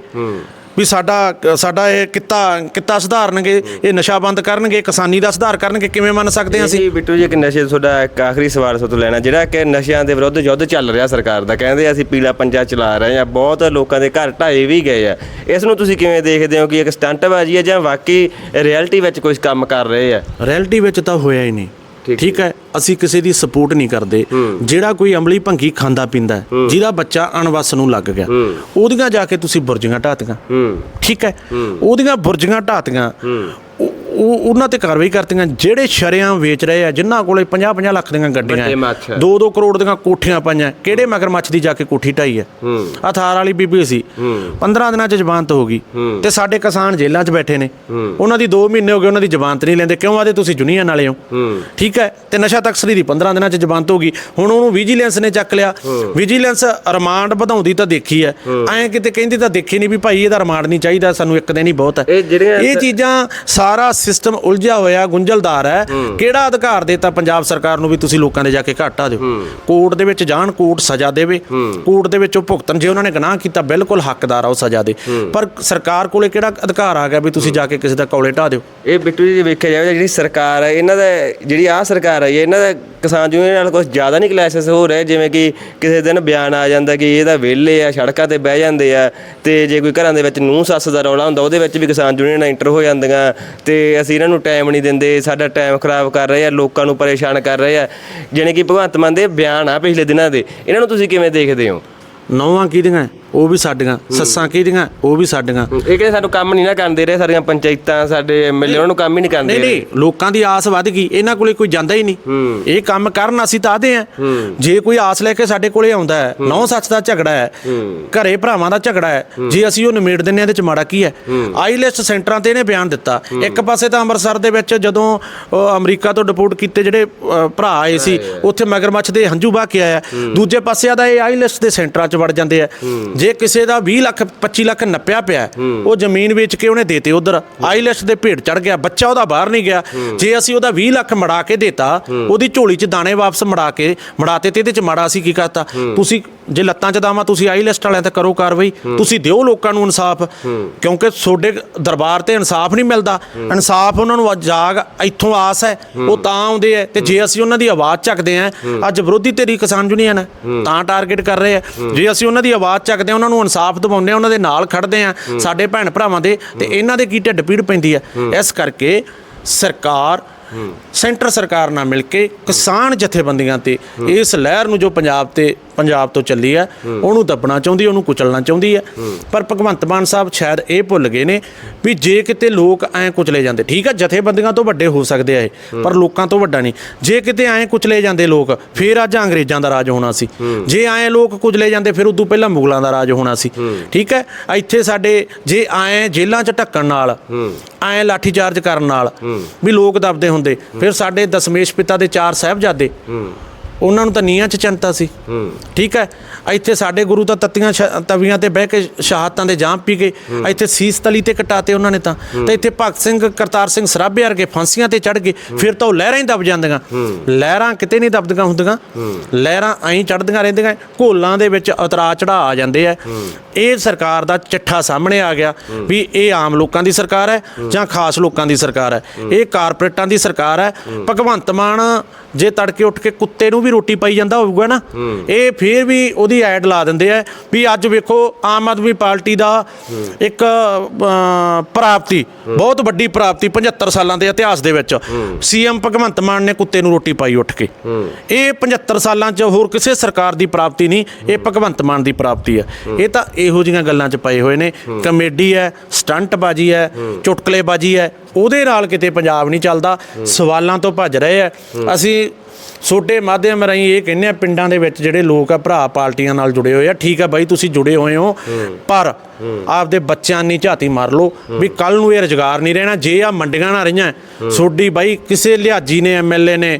[SPEAKER 3] ਵੀ ਸਾਡਾ ਸਾਡਾ ਇਹ ਕਿੱਤਾ ਕਿੱਤਾ ਸੁਧਾਰਨਗੇ ਇਹ ਨਸ਼ਾ ਬੰਦ ਕਰਨਗੇ ਕਿਸਾਨੀ ਦਾ ਸੁਧਾਰ ਕਰਨਗੇ ਕਿਵੇਂ ਮੰਨ ਸਕਦੇ ਹਾਂ ਅਸੀਂ?
[SPEAKER 4] ਬਿੱਟੂ ਜੀ ਇੱਕ ਨਸ਼ੇ ਤੁਹਾਡਾ ਇੱਕ ਆਖਰੀ ਸਵਾਲ ਸੋ ਤੋਂ ਲੈਣਾ। ਜਿਹੜਾ ਕਿ ਨਸ਼ਿਆਂ ਦੇ ਵਿਰੁੱਧ ਯੁੱਧ ਚੱਲ ਰਿਹਾ ਸਰਕਾਰ ਦਾ ਕਹਿੰਦੇ ਅਸੀਂ ਪੀਲਾ ਪੰਜਾ ਚਲਾ ਰਹੇ ਹਾਂ ਬਹੁਤ ਲੋਕਾਂ ਦੇ ਘਰ ਢਾਏ ਵੀ ਗਏ ਆ। ਇਸ ਨੂੰ ਤੁਸੀਂ ਕਿਵੇਂ ਦੇਖਦੇ ਹੋ ਕਿ ਇੱਕ ਸਟੰਟਬਾਜ਼ੀ ਹੈ ਜਾਂ ਵਾਕਈ ਰਿਐਲਿਟੀ ਵਿੱਚ ਕੁਝ ਕੰਮ ਕਰ ਰਹੇ ਆ?
[SPEAKER 3] ਰਿਐਲਿਟੀ ਵਿੱਚ ਤਾਂ ਹੋਇਆ ਹੀ ਨਹੀਂ।
[SPEAKER 4] ਠੀਕ
[SPEAKER 3] ਹੈ। ਅਸੀਂ ਕਿਸੇ ਦੀ ਸਪੋਰਟ ਨਹੀਂ ਕਰਦੇ। ਜਿਹੜਾ ਕੋਈ ਅਮਲੀ ਭੰਗੀ ਖਾਂਦਾ ਪੀਂਦਾ ਜਿਹਦਾ ਬੱਚਾ ਅਣਵਸ ਨੂੰ ਲੱਗ ਗਿਆ ਉਹਦੀਆਂ ਜਾ ਕੇ ਤੁਸੀਂ ਬੁਰਜੀਆਂ ਢਾਤੀਆਂ ਠੀਕ ਹੈ। ਉਹਦੀਆਂ ਬੁਰਜੀਆਂ ਢਾਤੀਆਂ ਉਹ ਉਹ- ਉਹਨਾਂ ਤੇ ਕਾਰਵਾਈ ਕਰਤੀਆਂ ਜਿਹੜੇ ਸ਼ਰਿਆਂ ਵੇਚ ਰਹੇ ਆ ਜਿਨ੍ਹਾਂ ਕੋਲੇ 50 50 ਲੱਖ ਦੀਆਂ ਗੱਡੀਆਂ
[SPEAKER 4] ਮੱਛ।
[SPEAKER 3] 2-2 ਕਰੋੜ ਦੀਆਂ ਕੋਠੀਆਂ ਪਾਈਆਂ। ਕਿਹੜੇ ਮਗਰਮੱਛ ਦੀ ਜਾ ਕੇ ਕੋਠੀ ਢਾਈ ਹੈ। ਆ ਥਾਰ ਵਾਲੀ ਬੀਬੀ ਸੀ। 15 ਦਿਨਾਂ ਚ ਜ਼ਮਾਨਤ ਹੋ ਗਈ। ਤੇ ਸਾਡੇ ਕਿਸਾਨ ਜੇਲ੍ਹਾਂ 'ਚ ਬੈਠੇ ਨੇ। ਉਹਨਾਂ ਦੀ 2 ਮਹੀਨੇ ਹੋ ਗਏ ਉਹਨਾਂ ਦੀ ਜ਼ਮਾਨਤ ਨਹੀਂ ਲੈਂਦੇ। ਕਿਉਂ ਆਦੇ ਤੁਸੀਂ ਜੁਨੀਅਰ ਵਾਲੇ ਹੋ? ਠੀਕ ਹੈ। ਤੇ ਨਸ਼ਾ ਤਕਸਰੀ ਦੀ 15 ਦਿਨਾਂ ਚ ਜ਼ਮਾਨਤ ਹੋ ਗਈ। ਹੁਣ ਉਹਨੂੰ ਵਿਜੀਲੈਂਸ ਨੇ ਚੱਕ ਲਿਆ। ਵਿਜੀਲੈਂਸ ਰਿਮਾਂਡ ਵਧਾਉਂਦੀ ਤਾਂ ਦੇਖੀ ਹੈ। ਐਂ ਕਿਤੇ ਕਹਿੰਦੀ ਤਾਂ ਦੇਖੀ ਨਹੀਂ ਵੀ ਭਾਈ ਇਹਦਾ ਰਿਮਾਂਡ ਨਹੀਂ ਚਾਹੀਦਾ ਸਾਨੂੰ ਇੱਕ ਦਿਨ ਹੀ ਬਹੁਤ ਹੈ।
[SPEAKER 4] ਇਹ ਜਿਹੜੀਆਂ
[SPEAKER 3] ਇਹ ਚੀਜ਼ਾਂ ਸਾਰਾ ਸਿਸਟਮ ਉਲਝਿਆ ਹੋਇਆ ਗੁੰਝਲਦਾਰ ਹੈ। ਕਿਹੜਾ ਅਧਿਕਾਰ ਦੇਤਾ ਪੰਜਾਬ ਸਰਕਾਰ ਨੂੰ ਵੀ ਤੁਸੀਂ ਲੋਕਾਂ ਦੇ ਜਾ ਕੇ ਘਾਟਾ ਦਿਓ? ਕੋਰਟ ਦੇ ਵਿੱਚ ਜਾਣ ਕੋਰਟ ਸਜ਼ਾ ਦੇਵੇ। ਕੋਰਟ ਦੇ ਵਿੱਚ ਉਹ ਭੁਗਤਣ ਜੇ ਉਹਨਾਂ ਨੇ ਗੁਨਾਹ ਕੀਤਾ ਬਿਲਕੁਲ ਹੱਕਦਾਰ ਆ ਉਹ ਸਜ਼ਾ ਦੇ। ਪਰ ਸਰਕਾਰ ਕੋਲੇ ਕਿਹੜਾ ਅਧਿਕਾਰ ਆ ਗਿਆ ਵੀ ਤੁਸੀਂ ਜਾ ਕੇ ਕਿਸੇ ਦਾ ਕੌਲੇ ਢਾ ਦਿਓ?
[SPEAKER 4] ਇਹ ਬਿੱਟੂ ਜੀ ਵੇਖਿਆ ਜਾਵੇ ਜਿਹੜੀ ਸਰਕਾਰ ਹੈ ਇਹਨਾਂ ਦਾ ਜਿਹੜੀ ਆਹ ਸਰਕਾਰ ਹੈ ਇਹਨਾਂ ਦਾ ਕਿਸਾਨ ਯੂਨੀਅਨ ਨਾਲ ਕੁਝ ਜ਼ਿਆਦਾ ਨਹੀਂ ਕਲੈਸ਼ਸ ਹੋ ਰਿਹਾ ਜਿਵੇਂ ਕਿ ਕਿਸੇ ਦਿਨ ਬਿਆਨ ਆ ਜਾਂਦਾ ਕਿ ਇਹ ਤਾਂ ਵਿਹਲੇ ਆ ਸੜਕਾਂ ਤੇ ਬਹਿ ਜਾਂਦੇ ਆ ਤੇ ਜੇ ਕੋਈ ਘਰਾਂ ਦੇ ਵਿੱਚ ਨੂੰਹ ਸੱਸ ਦਾ ਰੌਲਾ ਹੁੰਦਾ ਉਹਦੇ ਵਿੱਚ ਵੀ ਕਿਸਾਨ ਯੂਨੀਅਨ ਇੰਟਰ ਹੋ ਜਾਂਦੀਆਂ ਤੇ ਅਸੀਂ ਇਹਨਾਂ ਨੂੰ ਟਾਈਮ ਨਹੀਂ ਦਿੰਦੇ, ਸਾਡਾ ਟਾਈਮ ਖਰਾਬ ਕਰ ਰਹੇ ਆ, ਲੋਕਾਂ ਨੂੰ ਪਰੇਸ਼ਾਨ ਕਰ ਰਹੇ ਆ। ਜਾਣੀ ਕਿ ਭਗਵੰਤ ਮਾਨ ਦੇ ਬਿਆਨ ਆ ਪਿਛਲੇ ਦਿਨਾਂ ਦੇ। ਇਹਨਾਂ ਨੂੰ ਤੁਸੀਂ ਕਿਵੇਂ ਦੇਖਦੇ ਹੋ?
[SPEAKER 3] ਨੌਵਾਂ ਕਿਹਦੀਆਂ ਉਹ ਵੀ ਸਾਡੀਆਂ ਸੱਸਾਂ ਕਿਹਦੀਆਂ ਉਹ ਵੀ ਸਾਡੀਆਂ।
[SPEAKER 4] ਇਹ ਕਹਿੰਦੇ ਸਾਨੂੰ ਕੰਮ ਨਹੀਂ ਨਾ ਕਰਨ ਦੇ ਰਹੇ ਸਾਡੀਆਂ ਪੰਚਾਇਤਾਂ ਸਾਡੇ ਐਮਐਲਏ ਉਹਨਾਂ ਨੂੰ ਕੰਮ ਹੀ ਨਹੀਂ ਕਰਨ
[SPEAKER 3] ਨਹੀਂ
[SPEAKER 4] ਦੇ ਰਹੇ।
[SPEAKER 3] ਨਹੀਂ ਲੋਕਾਂ ਦੀ ਆਸ ਵੱਧ ਗਈ ਇਹਨਾਂ ਕੋਲੇ ਕੋਈ ਜਾਂਦਾ ਹੀ ਨਹੀਂ। ਇਹ ਕੰਮ ਕਰਨ ਅਸੀਂ ਤਾਂ ਆਦੇ ਆ ਜੇ ਕੋਈ ਆਸ ਲੈ ਕੇ ਸਾਡੇ ਕੋਲੇ ਆਉਂਦਾ ਹੈ ਨੌ ਸੱਚ ਦਾ ਝਗੜਾ ਹੈ ਘਰੇ ਭਰਾਵਾਂ ਦਾ ਝਗੜਾ ਹੈ ਜੇ ਅਸੀਂ ਉਹ ਨਿਮੇੜ ਦਿੰਨੇ ਆ ਇਹਦੇ ਚ ਮਾੜਾ ਕੀ ਹੈ? ਆਈਲੈਸਟ ਸੈਂਟਰਾਂ ਤੇ ਇਹਨੇ ਬਿਆਨ ਦਿੱਤਾ। ਇੱਕ ਪਾਸੇ ਤਾਂ ਅੰਮ੍ਰਿਤਸਰ ਦੇ ਵਿੱਚ ਜਦੋਂ ਅਮਰੀਕਾ ਤੋਂ ਡਿਪੋਰਟ ਕੀਤੇ ਜਿਹੜੇ ਅ, ਭਰਾ ਆਏ ਸੀ ਉੱਥੇ ਮਗਰਮੱਛ ਦੇ ਹੰਝੂ ਬਹਾ ਕੇ ਆਇਆ। ਦੂਜੇ ਪਾਸੇ ਆਦਾ ਇਹ ਆਈਲੈਸਟ ਦੇ ਸੈਂਟਰਾਂ ਚ ਵੜ ਜਾਂਦੇ ਆ। ਜੇ ਕਿਸੇ ਦਾ 20 ਲੱਖ 25 ਲੱਖ ਨੱਪਿਆ ਪਿਆ, ਉਹ ਜ਼ਮੀਨ ਵੇਚ ਕੇ ਉਹਨੇ ਦੇਤੇ ਉਧਰ। ਆਈਲੈਸਟ ਦੇ ਭੇਡ ਚੜ ਗਿਆ, ਬੱਚਾ ਉਹਦਾ ਬਾਹਰ ਨਹੀਂ ਗਿਆ। ਜੇ ਅਸੀਂ ਉਹਦਾ 20 ਲੱਖ ਮੜਾ ਕੇ ਦੇਤਾ, ਉਹਦੀ ਝੋਲੀ 'ਚ ਦਾਣੇ ਵਾਪਸ ਮੜਾ ਕੇ ਮੜਾਤੇ ਤੇ ਇਹਦੇ 'ਚ ਮਾੜਾ ਅਸੀਂ ਕੀ ਕਰਤਾ? ਤੁਸੀਂ ਜੇ ਲੱਤਾਂ 'ਚ ਦਾਵਾ, ਤੁਸੀਂ ਆਈਲੈਸਟ ਵਾਲਿਆਂ ਤੇ ਕਰੋ ਕਾਰਵਾਈ। ਤੁਸੀਂ ਦਿਓ ਲੋਕਾਂ ਨੂੰ ਇਨਸਾਫ। ਕਿਉਂਕਿ ਤੁਹਾਡੇ ਦਰਬਾਰ ਤੇ ਇਨਸਾਫ ਨਹੀਂ ਮਿਲਦਾ। ਇਨਸਾਫ ਉਹਨਾਂ ਨੂੰ ਜਾਗ, ਇੱਥੋਂ ਆਸ ਹੈ, ਉਹ ਤਾਂ ਆਉਂਦੇ ਆ ਤੇ ਜੇ ਅਸੀਂ ਉਹਨਾਂ ਦੀ ਆਵਾਜ਼ ਚੱਕਦੇ ਆ ਅੱਜ ਵਿਰੋਧੀ ਤੇਰੀ ਕਿਸਾਨ ਯੂਨੀਅਨ ਹੈ, ਤਾਂ ਟਾਰਗੇਟ ਕਰ ਰਹੇ ਆ ਜੇ ਅਸੀਂ ਉਹਨਾਂ ਦੀ ਆਵਾਜ਼ ਚੱਕਦੇ ਆ ਉਹਨਾਂ ਨੂੰ ਇਨਸਾਫ ਦਿਵਾਉਂਦੇ ਆ ਉਹਨਾਂ ਦੇ ਨਾਲ ਖੜਦੇ ਆ ਸਾਡੇ ਭੈਣ ਭਰਾਵਾਂ ਦੇ ਤੇ ਇਹਨਾਂ ਦੇ ਕੀ ਢਿੱਡ ਪੀੜ ਪੈਂਦੀ ਹੈ। ਇਸ ਕਰਕੇ ਸਰਕਾਰ ਸੈਂਟਰ ਸਰਕਾਰ ਨਾਲ ਮਿਲ ਕੇ ਕਿਸਾਨ ਜਥੇਬੰਦੀਆਂ ਤੇ ਇਸ ਲਹਿਰ ਨੂੰ ਜੋ ਪੰਜਾਬ ਤੇ, ਪੰਜਾਬ ਤੋਂ ਚੱਲੀ ਹੈ, ਉਹਨੂੰ ਦੱਬਣਾ ਚਾਹੁੰਦੀ ਹੈ, ਉਹਨੂੰ ਕੁਚਲਣਾ ਚਾਹੁੰਦੀ ਹੈ। ਪਰ ਭਗਵੰਤ ਮਾਨ ਸਾਹਿਬ ਸ਼ਾਇਦ ਇਹ ਭੁੱਲ ਗਏ ਨੇ ਵੀ ਜੇ ਕਿਤੇ ਲੋਕ ਐਂ ਕੁਚਲੇ ਜਾਂਦੇ, ਠੀਕ ਹੈ, ਜਥੇਬੰਦੀਆਂ ਤੋਂ ਵੱਡੇ ਹੋ ਸਕਦੇ ਆ ਇਹ, ਪਰ ਲੋਕਾਂ ਤੋਂ ਵੱਡਾ ਨਹੀਂ। ਜੇ ਕਿਤੇ ਐਂ ਕੁਚਲੇ ਜਾਂਦੇ ਲੋਕ, ਫੇਰ ਅੱਜ ਅੰਗਰੇਜ਼ਾਂ ਦਾ ਰਾਜ ਹੋਣਾ ਸੀ। ਜੇ ਐਂ ਲੋਕ ਕੁਚਲੇ ਜਾਂਦੇ, ਫਿਰ ਉਦੋਂ ਪਹਿਲਾਂ ਮੁਗਲਾਂ ਦਾ ਰਾਜ ਹੋਣਾ ਸੀ। ਠੀਕ ਹੈ, ਇੱਥੇ ਸਾਡੇ ਜੇ ਐਂ ਜੇਲ੍ਹਾਂ 'ਚ ਢੱਕਣ ਨਾਲ, ਐਂ ਲਾਠੀ ਚਾਰਜ ਕਰਨ ਨਾਲ ਵੀ ਲੋਕ ਦਬਦੇ ਹੁੰਦੇ। ਫਿਰ ਸਾਡੇ ਦਸ਼ਮੇਸ਼ ਪਿਤਾ ਦੇ ਚਾਰ ਸਾਹਿਬਜ਼ਾਦੇ। ਉਹਨਾਂ ਨੂੰ ਤਾਂ ਨੀਹਾਂ 'ਚ ਚਿੰਤਾ ਸੀ। ਠੀਕ ਹੈ? ਇੱਥੇ ਸਾਡੇ ਗੁਰੂ ਤਾਂ ਤੱਤੀਆਂ ਸ਼- ਤਵੀਆਂ ਤੇ ਬਹਿ ਕੇ ਸ਼ਹਾਦਤਾਂ ਦੇ ਜਾਮ ਪੀ ਗਏ। ਇੱਥੇ ਸੀਸ ਤਲੀ ਤੇ ਕਟਾਤੇ ਉਹਨਾਂ ਨੇ ਤਾਂ। ਤੇ ਇੱਥੇ ਭਗਤ ਸਿੰਘ ਕਰਤਾਰ ਸਿੰਘ ਸਰਾਭੇ ਵਰਗੇ ਫਾਂਸੀਆਂ ਤੇ ਚੜ ਗਏ। ਫਿਰ ਤਾਂ ਉਹ ਲਹਿਰਾਂ ਹੀ ਦਬ ਜਾਂਦੀਆਂ। ਲਹਿਰਾਂ ਕਿਤੇ ਨਹੀਂ ਦਬਦੀਆਂ ਹੁੰਦੀਆਂ। ਲਹਿਰਾਂ ਐਂ ਚੜਦੀਆਂ ਰਹਿੰਦੀਆਂ। ਘੋਲਾਂ ਦੇ ਵਿੱਚ ਉਤਰਾ ਚੜਾ ਆ ਜਾਂਦੇ ਆ। ਇਹ ਸਰਕਾਰ ਦਾ ਚਿੱਠਾ ਸਾਹਮਣੇ ਆ ਗਿਆ ਵੀ ਇਹ ਆਮ ਲੋਕਾਂ ਦੀ ਸਰਕਾਰ ਹੈ ਜਾਂ ਖਾਸ ਲੋਕਾਂ ਦੀ ਸਰਕਾਰ ਹੈ। ਇਹ ਕਾਰਪੋਰੇਟਾਂ ਦੀ ਸਰਕਾਰ ਹੈ। ਭਗਵੰਤ ਮਾਨ ਜੇ ਤੜਕੇ ਉੱਠ ਕੇ ਕੁੱਤੇ ਨੂੰ ਵੀ ਰੋਟੀ ਪਾਈ ਜਾਂਦਾ ਹੋਊਗਾ ਨਾ ਇਹ ਫੇਰ ਵੀ ਉਹਦੀ ਦੀ ਐਡ ਲਾ ਦਿੰਦੇ ਆ ਵੀ ਅੱਜ ਵੇਖੋ ਆਮ ਆਦਮੀ ਪਾਰਟੀ ਦਾ ਇੱਕ ਪ੍ਰਾਪਤੀ, ਬਹੁਤ ਵੱਡੀ ਪ੍ਰਾਪਤੀ 75 ਸਾਲਾਂ ਦੇ ਇਤਿਹਾਸ ਦੇ ਵਿੱਚ। ਸੀਐਮ ਭਗਵੰਤ ਮਾਨ ਨੇ ਕੁੱਤੇ ਨੂੰ ਰੋਟੀ ਪਾਈ ਉੱਠ ਕੇ। ਇਹ 75 ਸਾਲਾਂ 'ਚ ਹੋਰ ਕਿਸੇ ਸਰਕਾਰ ਦੀ ਪ੍ਰਾਪਤੀ ਨਹੀਂ, ਇਹ ਭਗਵੰਤ ਮਾਨ ਦੀ ਪ੍ਰਾਪਤੀ ਹੈ ਇਹ ਤਾਂ ਇਹੋ ਜਿਹੀਆਂ ਗੱਲਾਂ 'ਚ ਪਏ ਹੋਏ ਨੇ। ਕਮੇਡੀ ਹੈ, ਸਟੰਟਬਾਜ਼ੀ ਹੈ, ਚੁਟਕਲੇਬਾਜ਼ੀ ਹੈ, ਉਹਦੇ ਨਾਲ ਕਿਤੇ ਪੰਜਾਬ ਨਹੀਂ ਚੱਲਦਾ। ਸਵਾਲਾਂ ਤੋਂ ਭੱਜ ਰਹੇ ਆ। ਅਸੀਂ ਛੋਟੇ ਮਾਧਿਅਮ ਰਾਹੀਂ ਇਹ ਕਹਿੰਦੇ ਆ, ਪਿੰਡਾਂ ਦੇ ਵਿੱਚ ਜਿਹੜੇ ਲੋਕ ਆ, ਭਰਾ ਪਾਰਟੀਆਂ ਨਾਲ ਜੁੜੇ ਹੋਏ ਆ। ਠੀਕ ਆ ਬਾਈ, ਤੁਸੀਂ ਜੁੜੇ ਹੋਏ ਹੋ, ਪਰ ਆਪਦੇ ਬੱਚਿਆਂ ਦੀ ਝਾਤੀ ਮਾਰ ਲਓ ਵੀ ਕੱਲ ਨੂੰ ਇਹ ਰੁਜ਼ਗਾਰ ਨਹੀਂ ਰਹਿਣਾ, ਜੇ ਆ ਮੰਡੀਆਂ ਨਾ ਰਹੀਆਂ। ਛੋਡੀ ਬਾਈ, ਕਿਸੇ ਲਿਹਾਜੀ ਨੇ ਐਮਐਲਏ ਨੇ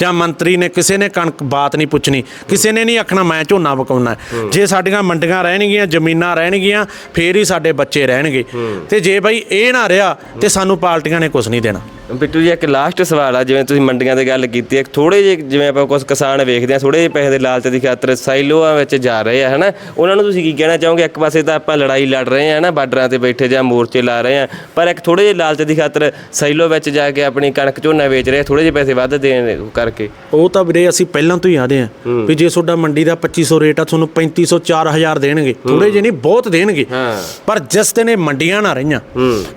[SPEAKER 3] ਜਾਂ ਮੰਤਰੀ ਨੇ, ਕਿਸੇ ਨੇ ਕਣਕ ਬਾਤ ਨਹੀਂ ਪੁੱਛਣੀ, ਕਿਸੇ ਨੇ ਨਹੀਂ ਆਖਣਾ, ਮੈਂ ਝੋਨਾ ਵਕਾਉਣਾ ਜੇ ਸਾਡੀਆਂ ਮੰਡੀਆਂ ਰਹਿਣਗੀਆਂ, ਜ਼ਮੀਨਾਂ ਰਹਿਣਗੀਆਂ, ਫੇਰ ਹੀ ਸਾਡੇ ਬੱਚੇ ਰਹਿਣਗੇ। ਤੇ ਜੇ ਬਾਈ ਇਹ ਨਾ ਰਿਹਾ, ਤੇ ਸਾਨੂੰ ਪਾਰਟੀਆਂ ਨੇ ਕੁਝ ਨਹੀਂ ਦੇਣਾ।
[SPEAKER 4] ਬਿੱਟੂ ਜੀ ਇੱਕ ਲਾਸਟ ਸਵਾਲ ਆ ਜਿਵੇਂ ਤੁਸੀਂ ਮੰਡੀਆਂ ਦੀ ਗੱਲ ਕੀਤੀ ਹੈ ਥੋੜੇ ਜਿਹੇ ਜਿਵੇਂ ਆਪਾਂ ਕੁਝ ਕਿਸਾਨ ਵੇਖਦੇ ਆ ਥੋੜੇ ਜਿਹੇ ਪੈਸੇ ਦੇ ਲਾਲਚ ਦੀ ਖਾਤਰ ਸਾਈਲੋਆਂ ਵਿੱਚ ਜਾ ਰਹੇ ਆ ਹਨਾ? ਉਹਨਾਂ ਨੂੰ ਤੁਸੀਂ ਕੀ ਕਹਿਣਾ ਚਾਹੋਗੇ? ਇੱਕ ਪਾਸੇ ਤਾਂ ਆਪਾਂ ਲੜਾਈ ਲੜ ਰਹੇ ਆ ਨਾ ਬਾਰਡਰਾਂ ਤੇ ਬੈਠੇ ਜਾਂ ਮੋਰਚੇ ਲਾ ਰਹੇ ਆ ਪਰ ਇੱਕ ਥੋੜੇ ਜਿਹੇ ਲਾਲਚ ਦੀ ਖਾਤਰ ਸਾਈਲੋ ਵਿੱਚ ਜਾ ਕੇ ਆਪਣੀ ਕਣਕ ਝੋਨਾ ਵੇਚ ਰਹੇ ਥੋੜੇ ਜਿਹੇ ਪੈਸੇ ਵੱਧ ਦੇਣ ਕਰਕੇ।
[SPEAKER 3] ਉਹ ਤਾਂ ਵੀਰੇ ਅਸੀਂ ਪਹਿਲਾਂ ਤੋਂ ਹੀ ਆਦੇ ਆ ਵੀ ਜੇ ਤੁਹਾਡਾ ਮੰਡੀ ਦਾ 2500 ਰੇਟ ਆ ਤੁਹਾਨੂੰ 3500 4000 ਦੇਣਗੇ। ਥੋੜੇ ਜਿਹੇ ਨਹੀਂ ਬਹੁਤ ਦੇਣਗੇ। ਪਰ ਜਿਸ ਦਿਨ ਇਹ ਮੰਡੀਆਂ ਨਾ ਰਹੀਆਂ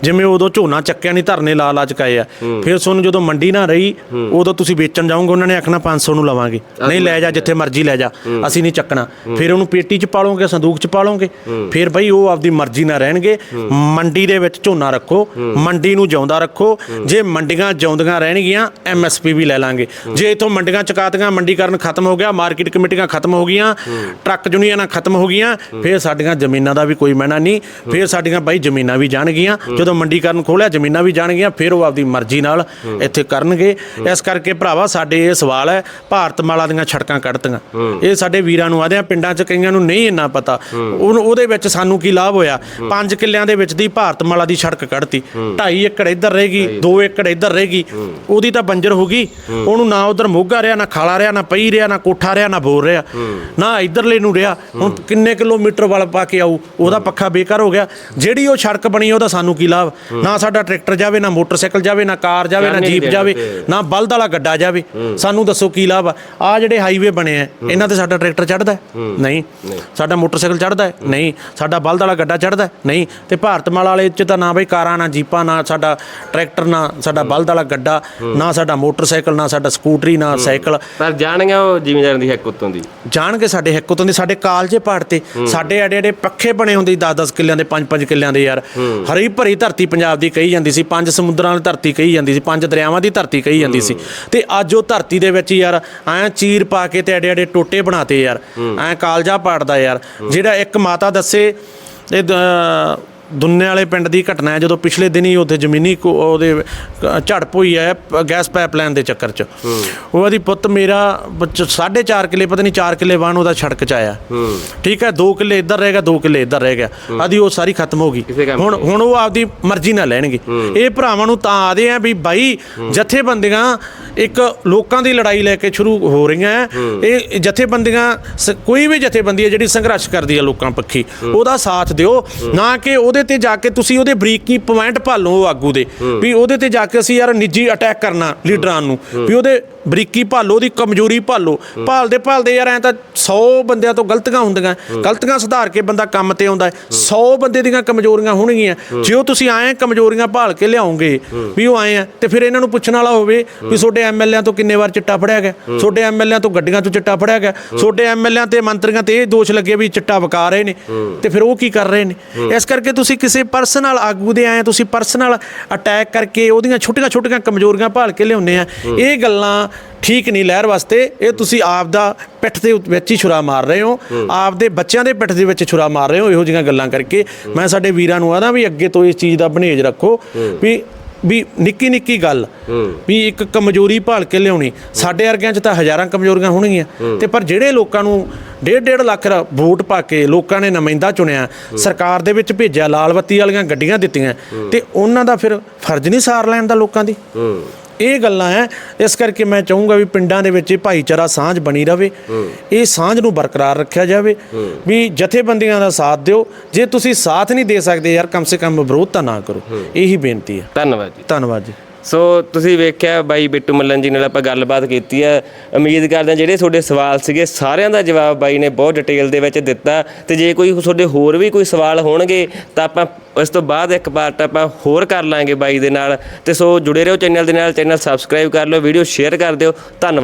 [SPEAKER 3] ਜਿਵੇਂ ਉਦੋਂ ਝੋਨਾ ਚੱਕਿਆ ਨਹੀਂ ਧਰਨੇ ਲਾ ਲਾ ਚੁਕਾਏ ਆ ਫਿਰ ਤੁਹਾਨੂੰ ਜਦੋਂ ਮੰਡੀ ਨਾ ਰਹੀ, ਉਦੋਂ ਤੁਸੀਂ ਵੇਚਣ ਜਾਓਗੇ, ਉਹਨਾਂ ਨੇ ਆਖਣਾ 500 ਨੂੰ ਲਵਾਂਗੇ। ਨਹੀਂ, ਲੈ ਜਾ, ਜਿੱਥੇ ਮਰਜ਼ੀ ਲੈ ਜਾ, ਅਸੀਂ ਨਹੀਂ ਚੱਕਣਾ। ਫਿਰ ਉਹਨੂੰ ਪੇਟੀ 'ਚ ਪਾਲੋਗੇ, ਸੰਦੂਕ 'ਚ ਪਾਲੋਗੇ। ਫਿਰ ਬਈ ਉਹ ਆਪਦੀ ਮਰਜ਼ੀ ਨਾਲ ਰਹਿਣਗੇ। ਮੰਡੀ ਦੇ ਵਿੱਚ ਝੋਨਾ ਰੱਖੋ, ਮੰਡੀ ਨੂੰ ਜਿਉਂਦਾ ਰੱਖੋ। ਜੇ ਮੰਡੀਆਂ ਜਿਉਂਦੀਆਂ ਰਹਿਣਗੀਆਂ ਐਮਐਸਪੀ ਵੀ ਲੈ ਲਾਂਗੇ। ਜੇ ਇਥੋਂ ਮੰਡੀਆਂ ਚੁਕਾਤੀਆਂ ਮੰਡੀਕਰਨ ਖਤਮ ਹੋ ਗਿਆ, ਮਾਰਕੀਟ ਕਮੇਟੀਆਂ ਖਤਮ ਹੋ ਗਈਆਂ, ਟਰੱਕ ਯੂਨੀਅਨਾਂ ਖਤਮ ਹੋ ਗਈਆਂ, ਫਿਰ ਸਾਡੀਆਂ ਜ਼ਮੀਨਾਂ ਦਾ ਵੀ ਕੋਈ ਮਹਿਣਾ ਨਹੀਂ। ਫਿਰ ਸਾਡੀਆਂ ਬਾਈ ਜ਼ਮੀਨਾਂ ਵੀ ਜਾਣਗੀਆਂ। ਜਦੋਂ ਮੰਡੀਕਰਨ ਖੋਲਿਆ, ਜ਼ਮੀਨਾਂ ਵੀ ਜਾਣਗੀਆਂ, ਫਿਰ ਉਹ ਆਪਦੀ ਮਰਜ਼ੀ ਨਾਲ ਇੱਥੇ ਕਰਨਗੇ। ਇਸ ਕਰਕੇ ਭਰਾਵਾ ਸਾਡੇ ਇਹ ਸਵਾਲ ਹੈ ਭਾਰਤ ਮਾਲਾ ਦੀਆਂ ਛੜਕਾਂ ਕੱਢਤੀਆਂ। ਇਹ ਸਾਡੇ ਵੀਰਾਂ ਨੂੰ ਆਦਿਆਂ ਪਿੰਡਾਂ 'ਚ ਕਈਆਂ ਨੂੰ ਨਹੀਂ ਇੰਨਾ ਪਤਾ। ਉਹਦੇ ਵਿੱਚ ਸਾਨੂੰ ਕੀ ਲਾਭ ਹੋਇਆ? 5 ਕਿੱਲਿਆਂ ਦੇ ਵਿੱਚ ਦੀ ਭਾਰਤ ਮਾਲਾ ਦੀ ਸੜਕ ਕੱਢਤੀ। 2.5 ਏਕੜ ਇੱਧਰ ਰਹੇਗੀ 2 ਏਕੜ ਇੱਧਰ ਰਹੇਗੀ ਉਹਦੀ ਤਾਂ ਬੰਜਰ ਹੋ ਗਈ। ਉਹਨੂੰ ਨਾ ਉਧਰ ਮੋਗਾ ਰਿਹਾ ਨਾ ਖਾਲਾ ਰਿਹਾ ਨਾ ਪਈ ਰਿਹਾ ਨਾ ਕੋਠਾ ਰਿਹਾ ਨਾ ਬੋਰ ਰਿਹਾ। ਨਾ ਇੱਧਰਲੇ ਨੂੰ ਰਿਹਾ। ਹੁਣ ਕਿੰਨੇ ਕਿਲੋਮੀਟਰ ਵੱਲ ਪਾ ਕੇ ਆਊ ਉਹਦਾ ਪੱਖਾ ਬੇਕਾਰ ਹੋ ਗਿਆ। ਜਿਹੜੀ ਉਹ ਸੜਕ ਬਣੀ ਉਹਦਾ ਸਾਨੂੰ ਕੀ ਲਾਭ? ਨਾ ਸਾਡਾ ਟਰੈਕਟਰ ਜਾਵੇ ਨਾ ਮੋਟਰਸਾਈਕਲ ਜਾਵੇ ਨਾ ਕਾਰ ਜਾਵੇ ਨਾ ਜੀਪ ਜਾਵੇ ਨਾ ਬਲਦ ਵਾਲਾ ਗੱਡਾ ਜਾਵੇ। ਸਾਨੂੰ ਦੱਸੋ ਕੀ ਲਾਭ ਆ? ਜਿਹੜੇ ਹਾਈਵੇ ਬਣੇ ਆ ਇਹਨਾਂ ਤੇ ਸਾਡਾ ਟਰੈਕਟਰ ਚੜਦਾ ਨਹੀਂ। ਸਾਡਾ ਮੋਟਰਸਾਈਕਲ ਚੜਦਾ ਨਹੀਂ। ਸਾਡਾ ਬਲਦ ਵਾਲਾ ਗੱਡਾ ਚੜਦਾ ਨਹੀਂ। ਤੇ ਭਾਰਤਮਾਲਾ ਵਾਲੇ ਚ ਤਾਂ ਨਾ ਬਈ ਕਾਰਾਂ ਨਾ ਜੀਪਾਂ ਨਾ ਸਾਡਾ ਟਰੈਕਟਰ ਨਾ ਸਾਡਾ ਬਲਦ ਵਾਲਾ ਗੱਡਾ ਨਾ ਸਾਡਾ ਮੋਟਰਸਾਈਕਲ ਨਾ ਸਾਡਾ ਸਕੂਟਰੀ ਨਾ ਸਾਈਕਲ।
[SPEAKER 4] ਪਰ ਜਾਣਗੇ ਉਹ ਜ਼ਿਮੀਂਦਾਰਾਂ ਦੀ ਹੱਕ ਉਤੋਂ ਦੀ।
[SPEAKER 3] ਜਾਣਗੇ ਸਾਡੇ ਹਿੱਕ ਤੋਂ ਦੀ। ਸਾਡੇ ਕਾਲਜੇ ਪਾੜਤੇ ਸਾਡੇ ਐਡੇ ਐਡੇ ਪੱਖੇ ਬਣੇ ਹੁੰਦੇ 10-10 ਕਿੱਲਿਆਂ ਦੇ 5-5 ਕਿੱਲਿਆਂ ਦੇ ਯਾਰ। ਹਰੀ ਭਰੀ ਧਰਤੀ ਪੰਜਾਬ ਦੀ ਕਹੀ ਜਾਂਦੀ ਸੀ ਪੰਜ ਸਮੁੰਦਰਾਂ ਵਾਲੀ ਧਰਤੀ ਕਹੀ ਜਾਂਦੀ ਸੀ ਪੰਜ ਦਰਿਆਵਾਂ ਦੀ ਧਰਤੀ ਕਹੀ ਜਾਂਦੀ ਸੀ। ਤੇ ਅੱਜ ਉਹ ਧਰਤੀ ਦੇ ਵਿੱਚ ਯਾਰ ਐਂ ਚੀਰ ਪਾ ਕੇ ਤੇ ਐਡੇ ਐਡੇ ਟੋਟੇ ਬਣਾਤੇ ਯਾਰ। ਐਂ ਕਾਲਜਾ ਪਾੜਦਾ ਯਾਰ। ਜਿਹੜਾ ਇੱਕ ਮਾਤਾ ਦੱਸੇ ਇਹ ਦੁੰਨੇ ਵਾਲੇ ਪਿੰਡ ਦੀ ਘਟਨਾ ਹੈ। ਜਦੋਂ ਪਿਛਲੇ ਦਿਨੀ ਉੱਥੇ ਜ਼ਮੀਨੀ ਕੋ- ਉਹਦੇ ਅ, ਝੜਪ ਹੋਈ ਹੈ ਪ- ਗੈਸ ਪਾਈਪਲਾਈਨ ਦੇ ਚੱਕਰ 'ਚ। ਉਹਦੀ ਪੁੱਤ ਮੇਰਾ 4.5 ਕਿੱਲੇ ਪਤਾ ਨਹੀਂ 4 ਕਿੱਲੇ ਵਾਹਨ ਉਹਦਾ ਸੜਕ 'ਚ ਆਇਆ। ਠੀਕ ਹੈ 2 ਕਿੱਲੇ ਇੱਧਰ ਰਹਿ ਗਿਆ 2 ਕਿੱਲੇ ਇੱਧਰ ਰਹਿ ਗਿਆ। ਆਦੀ ਉਹ ਸਾਰੀ ਖਤਮ ਹੋ ਗਈ।
[SPEAKER 4] ਕਿਸੇ ਕੰਮ
[SPEAKER 3] ਹੁਣ ਹੁਣ ਉਹ ਆਪਦੀ ਮਰਜ਼ੀ ਨਾਲ ਲੈਣਗੇ। ਇਹ ਭਰਾਵਾਂ ਨੂੰ ਤਾਂ ਆਦੇ ਆ ਵੀ ਬਾਈ ਜਥੇਬੰਦੀਆਂ ਇੱਕ ਲੋਕਾਂ ਦੀ ਲੜਾਈ ਲੈ ਕੇ ਸ਼ੁਰੂ ਹੋ ਰਹੀਆਂ ਹੈ। ਇਹ ਜਥੇਬੰਦੀਆਂ ਸ- ਕੋਈ ਵੀ ਜਥੇਬੰਦੀ ਹੈ ਜਿਹੜੀ ਸੰਘਰਸ਼ ਕਰਦੀ ਹੈ ਲੋਕਾਂ ਪੱਖੀ ਉਹਦਾ ਸਾਥ ਦਿਓ। ਨਾ ਕਿ ਉਹਦੇ ਤੇ ਜਾ ਕੇ ਤੁਸੀਂ ਉਹਦੇ ਬਰੀਕੀ ਪੁਆਇੰਟ ਭਾਲੋ ਉਹ ਆਗੂ ਦੇ। ਵੀ ਉਹਦੇ ਤੇ ਜਾ ਕੇ ਅਸੀਂ ਯਾਰ ਨਿੱਜੀ ਅਟੈਕ ਕਰਨਾ ਲੀਡਰਾਂ ਨੂੰ। ਵੀ ਉਹਦੇ ਬਰੀਕੀ ਭਾਲੋ ਉਹਦੀ ਕਮਜ਼ੋਰੀ ਭਾਲੋ। ਭਾਲਦੇ ਭਾਲਦੇ ਯਾਰ ਐ ਤਾਂ 100 ਬੰਦਿਆਂ ਤੋਂ ਗਲਤੀਆਂ ਹੁੰਦੀਆਂ। ਗਲਤੀਆਂ ਸੁਧਾਰ ਕੇ ਬੰਦਾ ਕੰਮ ਤੇ ਆਉਂਦਾ। 100 ਬੰਦੇ ਦੀਆਂ ਕਮਜ਼ੋਰੀਆਂ ਹੋਣਗੀਆਂ। ਜੇ ਉਹ ਤੁਸੀਂ ਆਏ ਕਮਜ਼ੋਰੀਆਂ ਭਾਲ ਕੇ ਲਿਆਉਂਗੇ ਵੀ ਉਹ ਆਏ ਆ ਤੇ ਫਿਰ ਇਹਨਾਂ ਨੂੰ ਪੁੱਛਣ ਵਾਲਾ ਹੋਵੇ ਵੀ ਤੁਹਾਡੇ ਐਮਐਲਏਆਂ ਤੋਂ ਕਿੰਨੇ ਵਾਰ ਚਿੱਟਾ ਫੜਿਆ ਗਿਆ? ਤੁਹਾਡੇ ਐਮਐਲਏਆਂ ਤੋਂ ਗੱਡੀਆਂ ਤੋਂ ਚਿੱਟਾ ਫੜਿਆ ਗਿਆ? ਤੁਹਾਡੇ ਐਮਐਲਏਆਂ ਤੇ ਮੰਤਰੀਆਂ ਤੇ ਇਹ ਦੋਸ਼ ਲੱਗੇ ਵੀ ਚਿੱਟਾ ਵਕਾ ਰਹੇ ਨੇ। ਤੇ ਫਿਰ ਉਹ ਕੀ ਕਰ ਰਹੇ ਨੇ? ਇਸ ਕਰਕੇ ਤੁਸੀਂ ਕਿਸੇ ਪਰਸਨਲ ਆਗੂ ਦੇ ਆਏ ਤੁਸੀਂ ਪਰਸਨਲ ਅਟੈਕ ਕਰਕੇ ਉਹਦੀਆਂ ਛੋਟੀਆਂ ਛੋਟੀਆਂ ਕਮਜ਼ੋਰੀਆਂ ਭਾਲ ਕੇ ਲਿਆਉਂਦੇ ਆ। ਇਹ ਗੱਲਾਂ ਠੀਕ ਨਹੀਂ ਲਹਿਰ ਵਾਸਤੇ ਇਹ ਤੁਸੀਂ ਆਪ ਦਾ ਪਿੱਠ ਦੇ ਵਿੱਚ ਹੀ ਛੁਰਾ ਮਾਰ ਰਹੇ ਹੋ। ਆਪ ਦੇ ਬੱਚਿਆਂ ਦੇ ਪਿੱਠ ਦੇ ਵਿੱਚ ਛੁਰਾ ਮਾਰ ਰਹੇ ਹੋ ਇਹੋ ਜਿਹੀਆਂ ਗੱਲਾਂ ਕਰਕੇ। ਮੈਂ ਸਾਡੇ ਵੀਰਾਂ ਨੂੰ ਆਦਾ ਵੀ ਅੱਗੇ ਤੋਂ ਇਸ ਚੀਜ਼ ਦਾ ਬਨੇਜ ਰੱਖੋ। ਵੀ ਵੀ ਨਿੱਕੀ ਨਿੱਕੀ ਗੱਲ। ਵੀ ਇੱਕ ਕਮਜ਼ੋਰੀ ਭਾਲ ਕੇ ਲਿਆਉਣੀ। ਸਾਡੇ ਵਰਗਿਆਂ 'ਚ ਤਾਂ ਹਜ਼ਾਰਾਂ ਕਮਜ਼ੋਰੀਆਂ ਹੋਣਗੀਆਂ। ਤੇ ਪਰ ਜਿਹੜੇ ਲੋਕਾਂ ਨੂੰ ਡੇਢ ਡੇਢ ਲੱਖ ਰ- ਵੋਟ ਪਾ ਕੇ ਲੋਕਾਂ ਨੇ ਨੁਮਾਇੰਦਾ ਚੁਣਿਆ ਸਰਕਾਰ ਦੇ ਵਿੱਚ ਭੇਜਿਆ ਲਾਲ ਬੱਤੀ ਵਾਲੀਆਂ ਗੱਡੀਆਂ ਦਿੱਤੀਆਂ ਤੇ ਉਹਨਾਂ ਦਾ ਫਿਰ ਫਰਜ਼ ਨਹੀਂ ਸਾਰ ਲੈਣ ਦਾ ਲੋਕਾਂ ਦੀ। ਇਹ ਗੱਲਾਂ ਹੈ ਇਸ ਕਰਕੇ ਮੈਂ ਚਾਹੂੰਗਾ ਵੀ ਪਿੰਡਾਂ ਦੇ ਵਿੱਚ ਇਹ ਭਾਈਚਾਰਾ ਸਾਂਝ ਬਣੀ ਰਵੇ। ਇਹ ਸਾਂਝ ਨੂੰ ਬਰਕਰਾਰ ਰੱਖਿਆ ਜਾਵੇ। ਵੀ ਜਥੇਬੰਦੀਆਂ ਦਾ ਸਾਥ ਦਿਓ। ਜੇ ਤੁਸੀਂ ਸਾਥ ਨਹੀਂ ਦੇ ਸਕਦੇ ਯਾਰ ਕਮ ਸੇ ਕਮ ਵਿਰੋਧ ਤਾਂ ਨਾ ਕਰੋ। ਇਹੀ ਬੇਨਤੀ ਹੈ
[SPEAKER 4] ਧੰਨਵਾਦ ਜੀ।
[SPEAKER 3] ਧੰਨਵਾਦ ਜੀ।
[SPEAKER 4] ਸੋ ਤੁਸੀਂ ਵੇਖਿਆ ਬਾਈ ਬਿੱਟੂ ਮੱਲਨ ਜੀ ਨਾਲ ਆਪਾਂ ਗੱਲਬਾਤ ਕੀਤੀ ਹੈ ਉਮੀਦ ਕਰਦੇ ਹਾਂ ਜਿਹੜੇ ਤੁਹਾਡੇ ਸਵਾਲ ਸੀਗੇ, ਸਾਰਿਆਂ ਦਾ ਜਵਾਬ ਬਾਈ ਨੇ ਬਹੁਤ ਡਿਟੇਲ ਦੇ ਵਿੱਚ ਦਿੱਤਾ। ਤੇ ਜੇ ਕੋਈ ਤੁਹਾਡੇ ਹੋਰ ਵੀ ਕੋਈ ਸਵਾਲ ਹੋਣਗੇ, ਤਾਂ ਆਪਾਂ ਇਸ ਤੋਂ ਬਾਅਦ ਇੱਕ ਪਾਰਟ ਆਪਾਂ ਹੋਰ ਕਰ ਲਾਂਗੇ ਬਾਈ ਦੇ ਨਾਲ। ਤੇ ਸੋ ਜੁੜੇ ਰਹੋ ਚੈਨਲ ਦੇ ਨਾਲ, ਚੈਨਲ ਸਬਸਕ੍ਰਾਈਬ ਕਰ ਲਓ ਵੀਡੀਓ ਸ਼ੇਅਰ ਕਰ ਦਿਓ। ਧੰਨਵਾਦ।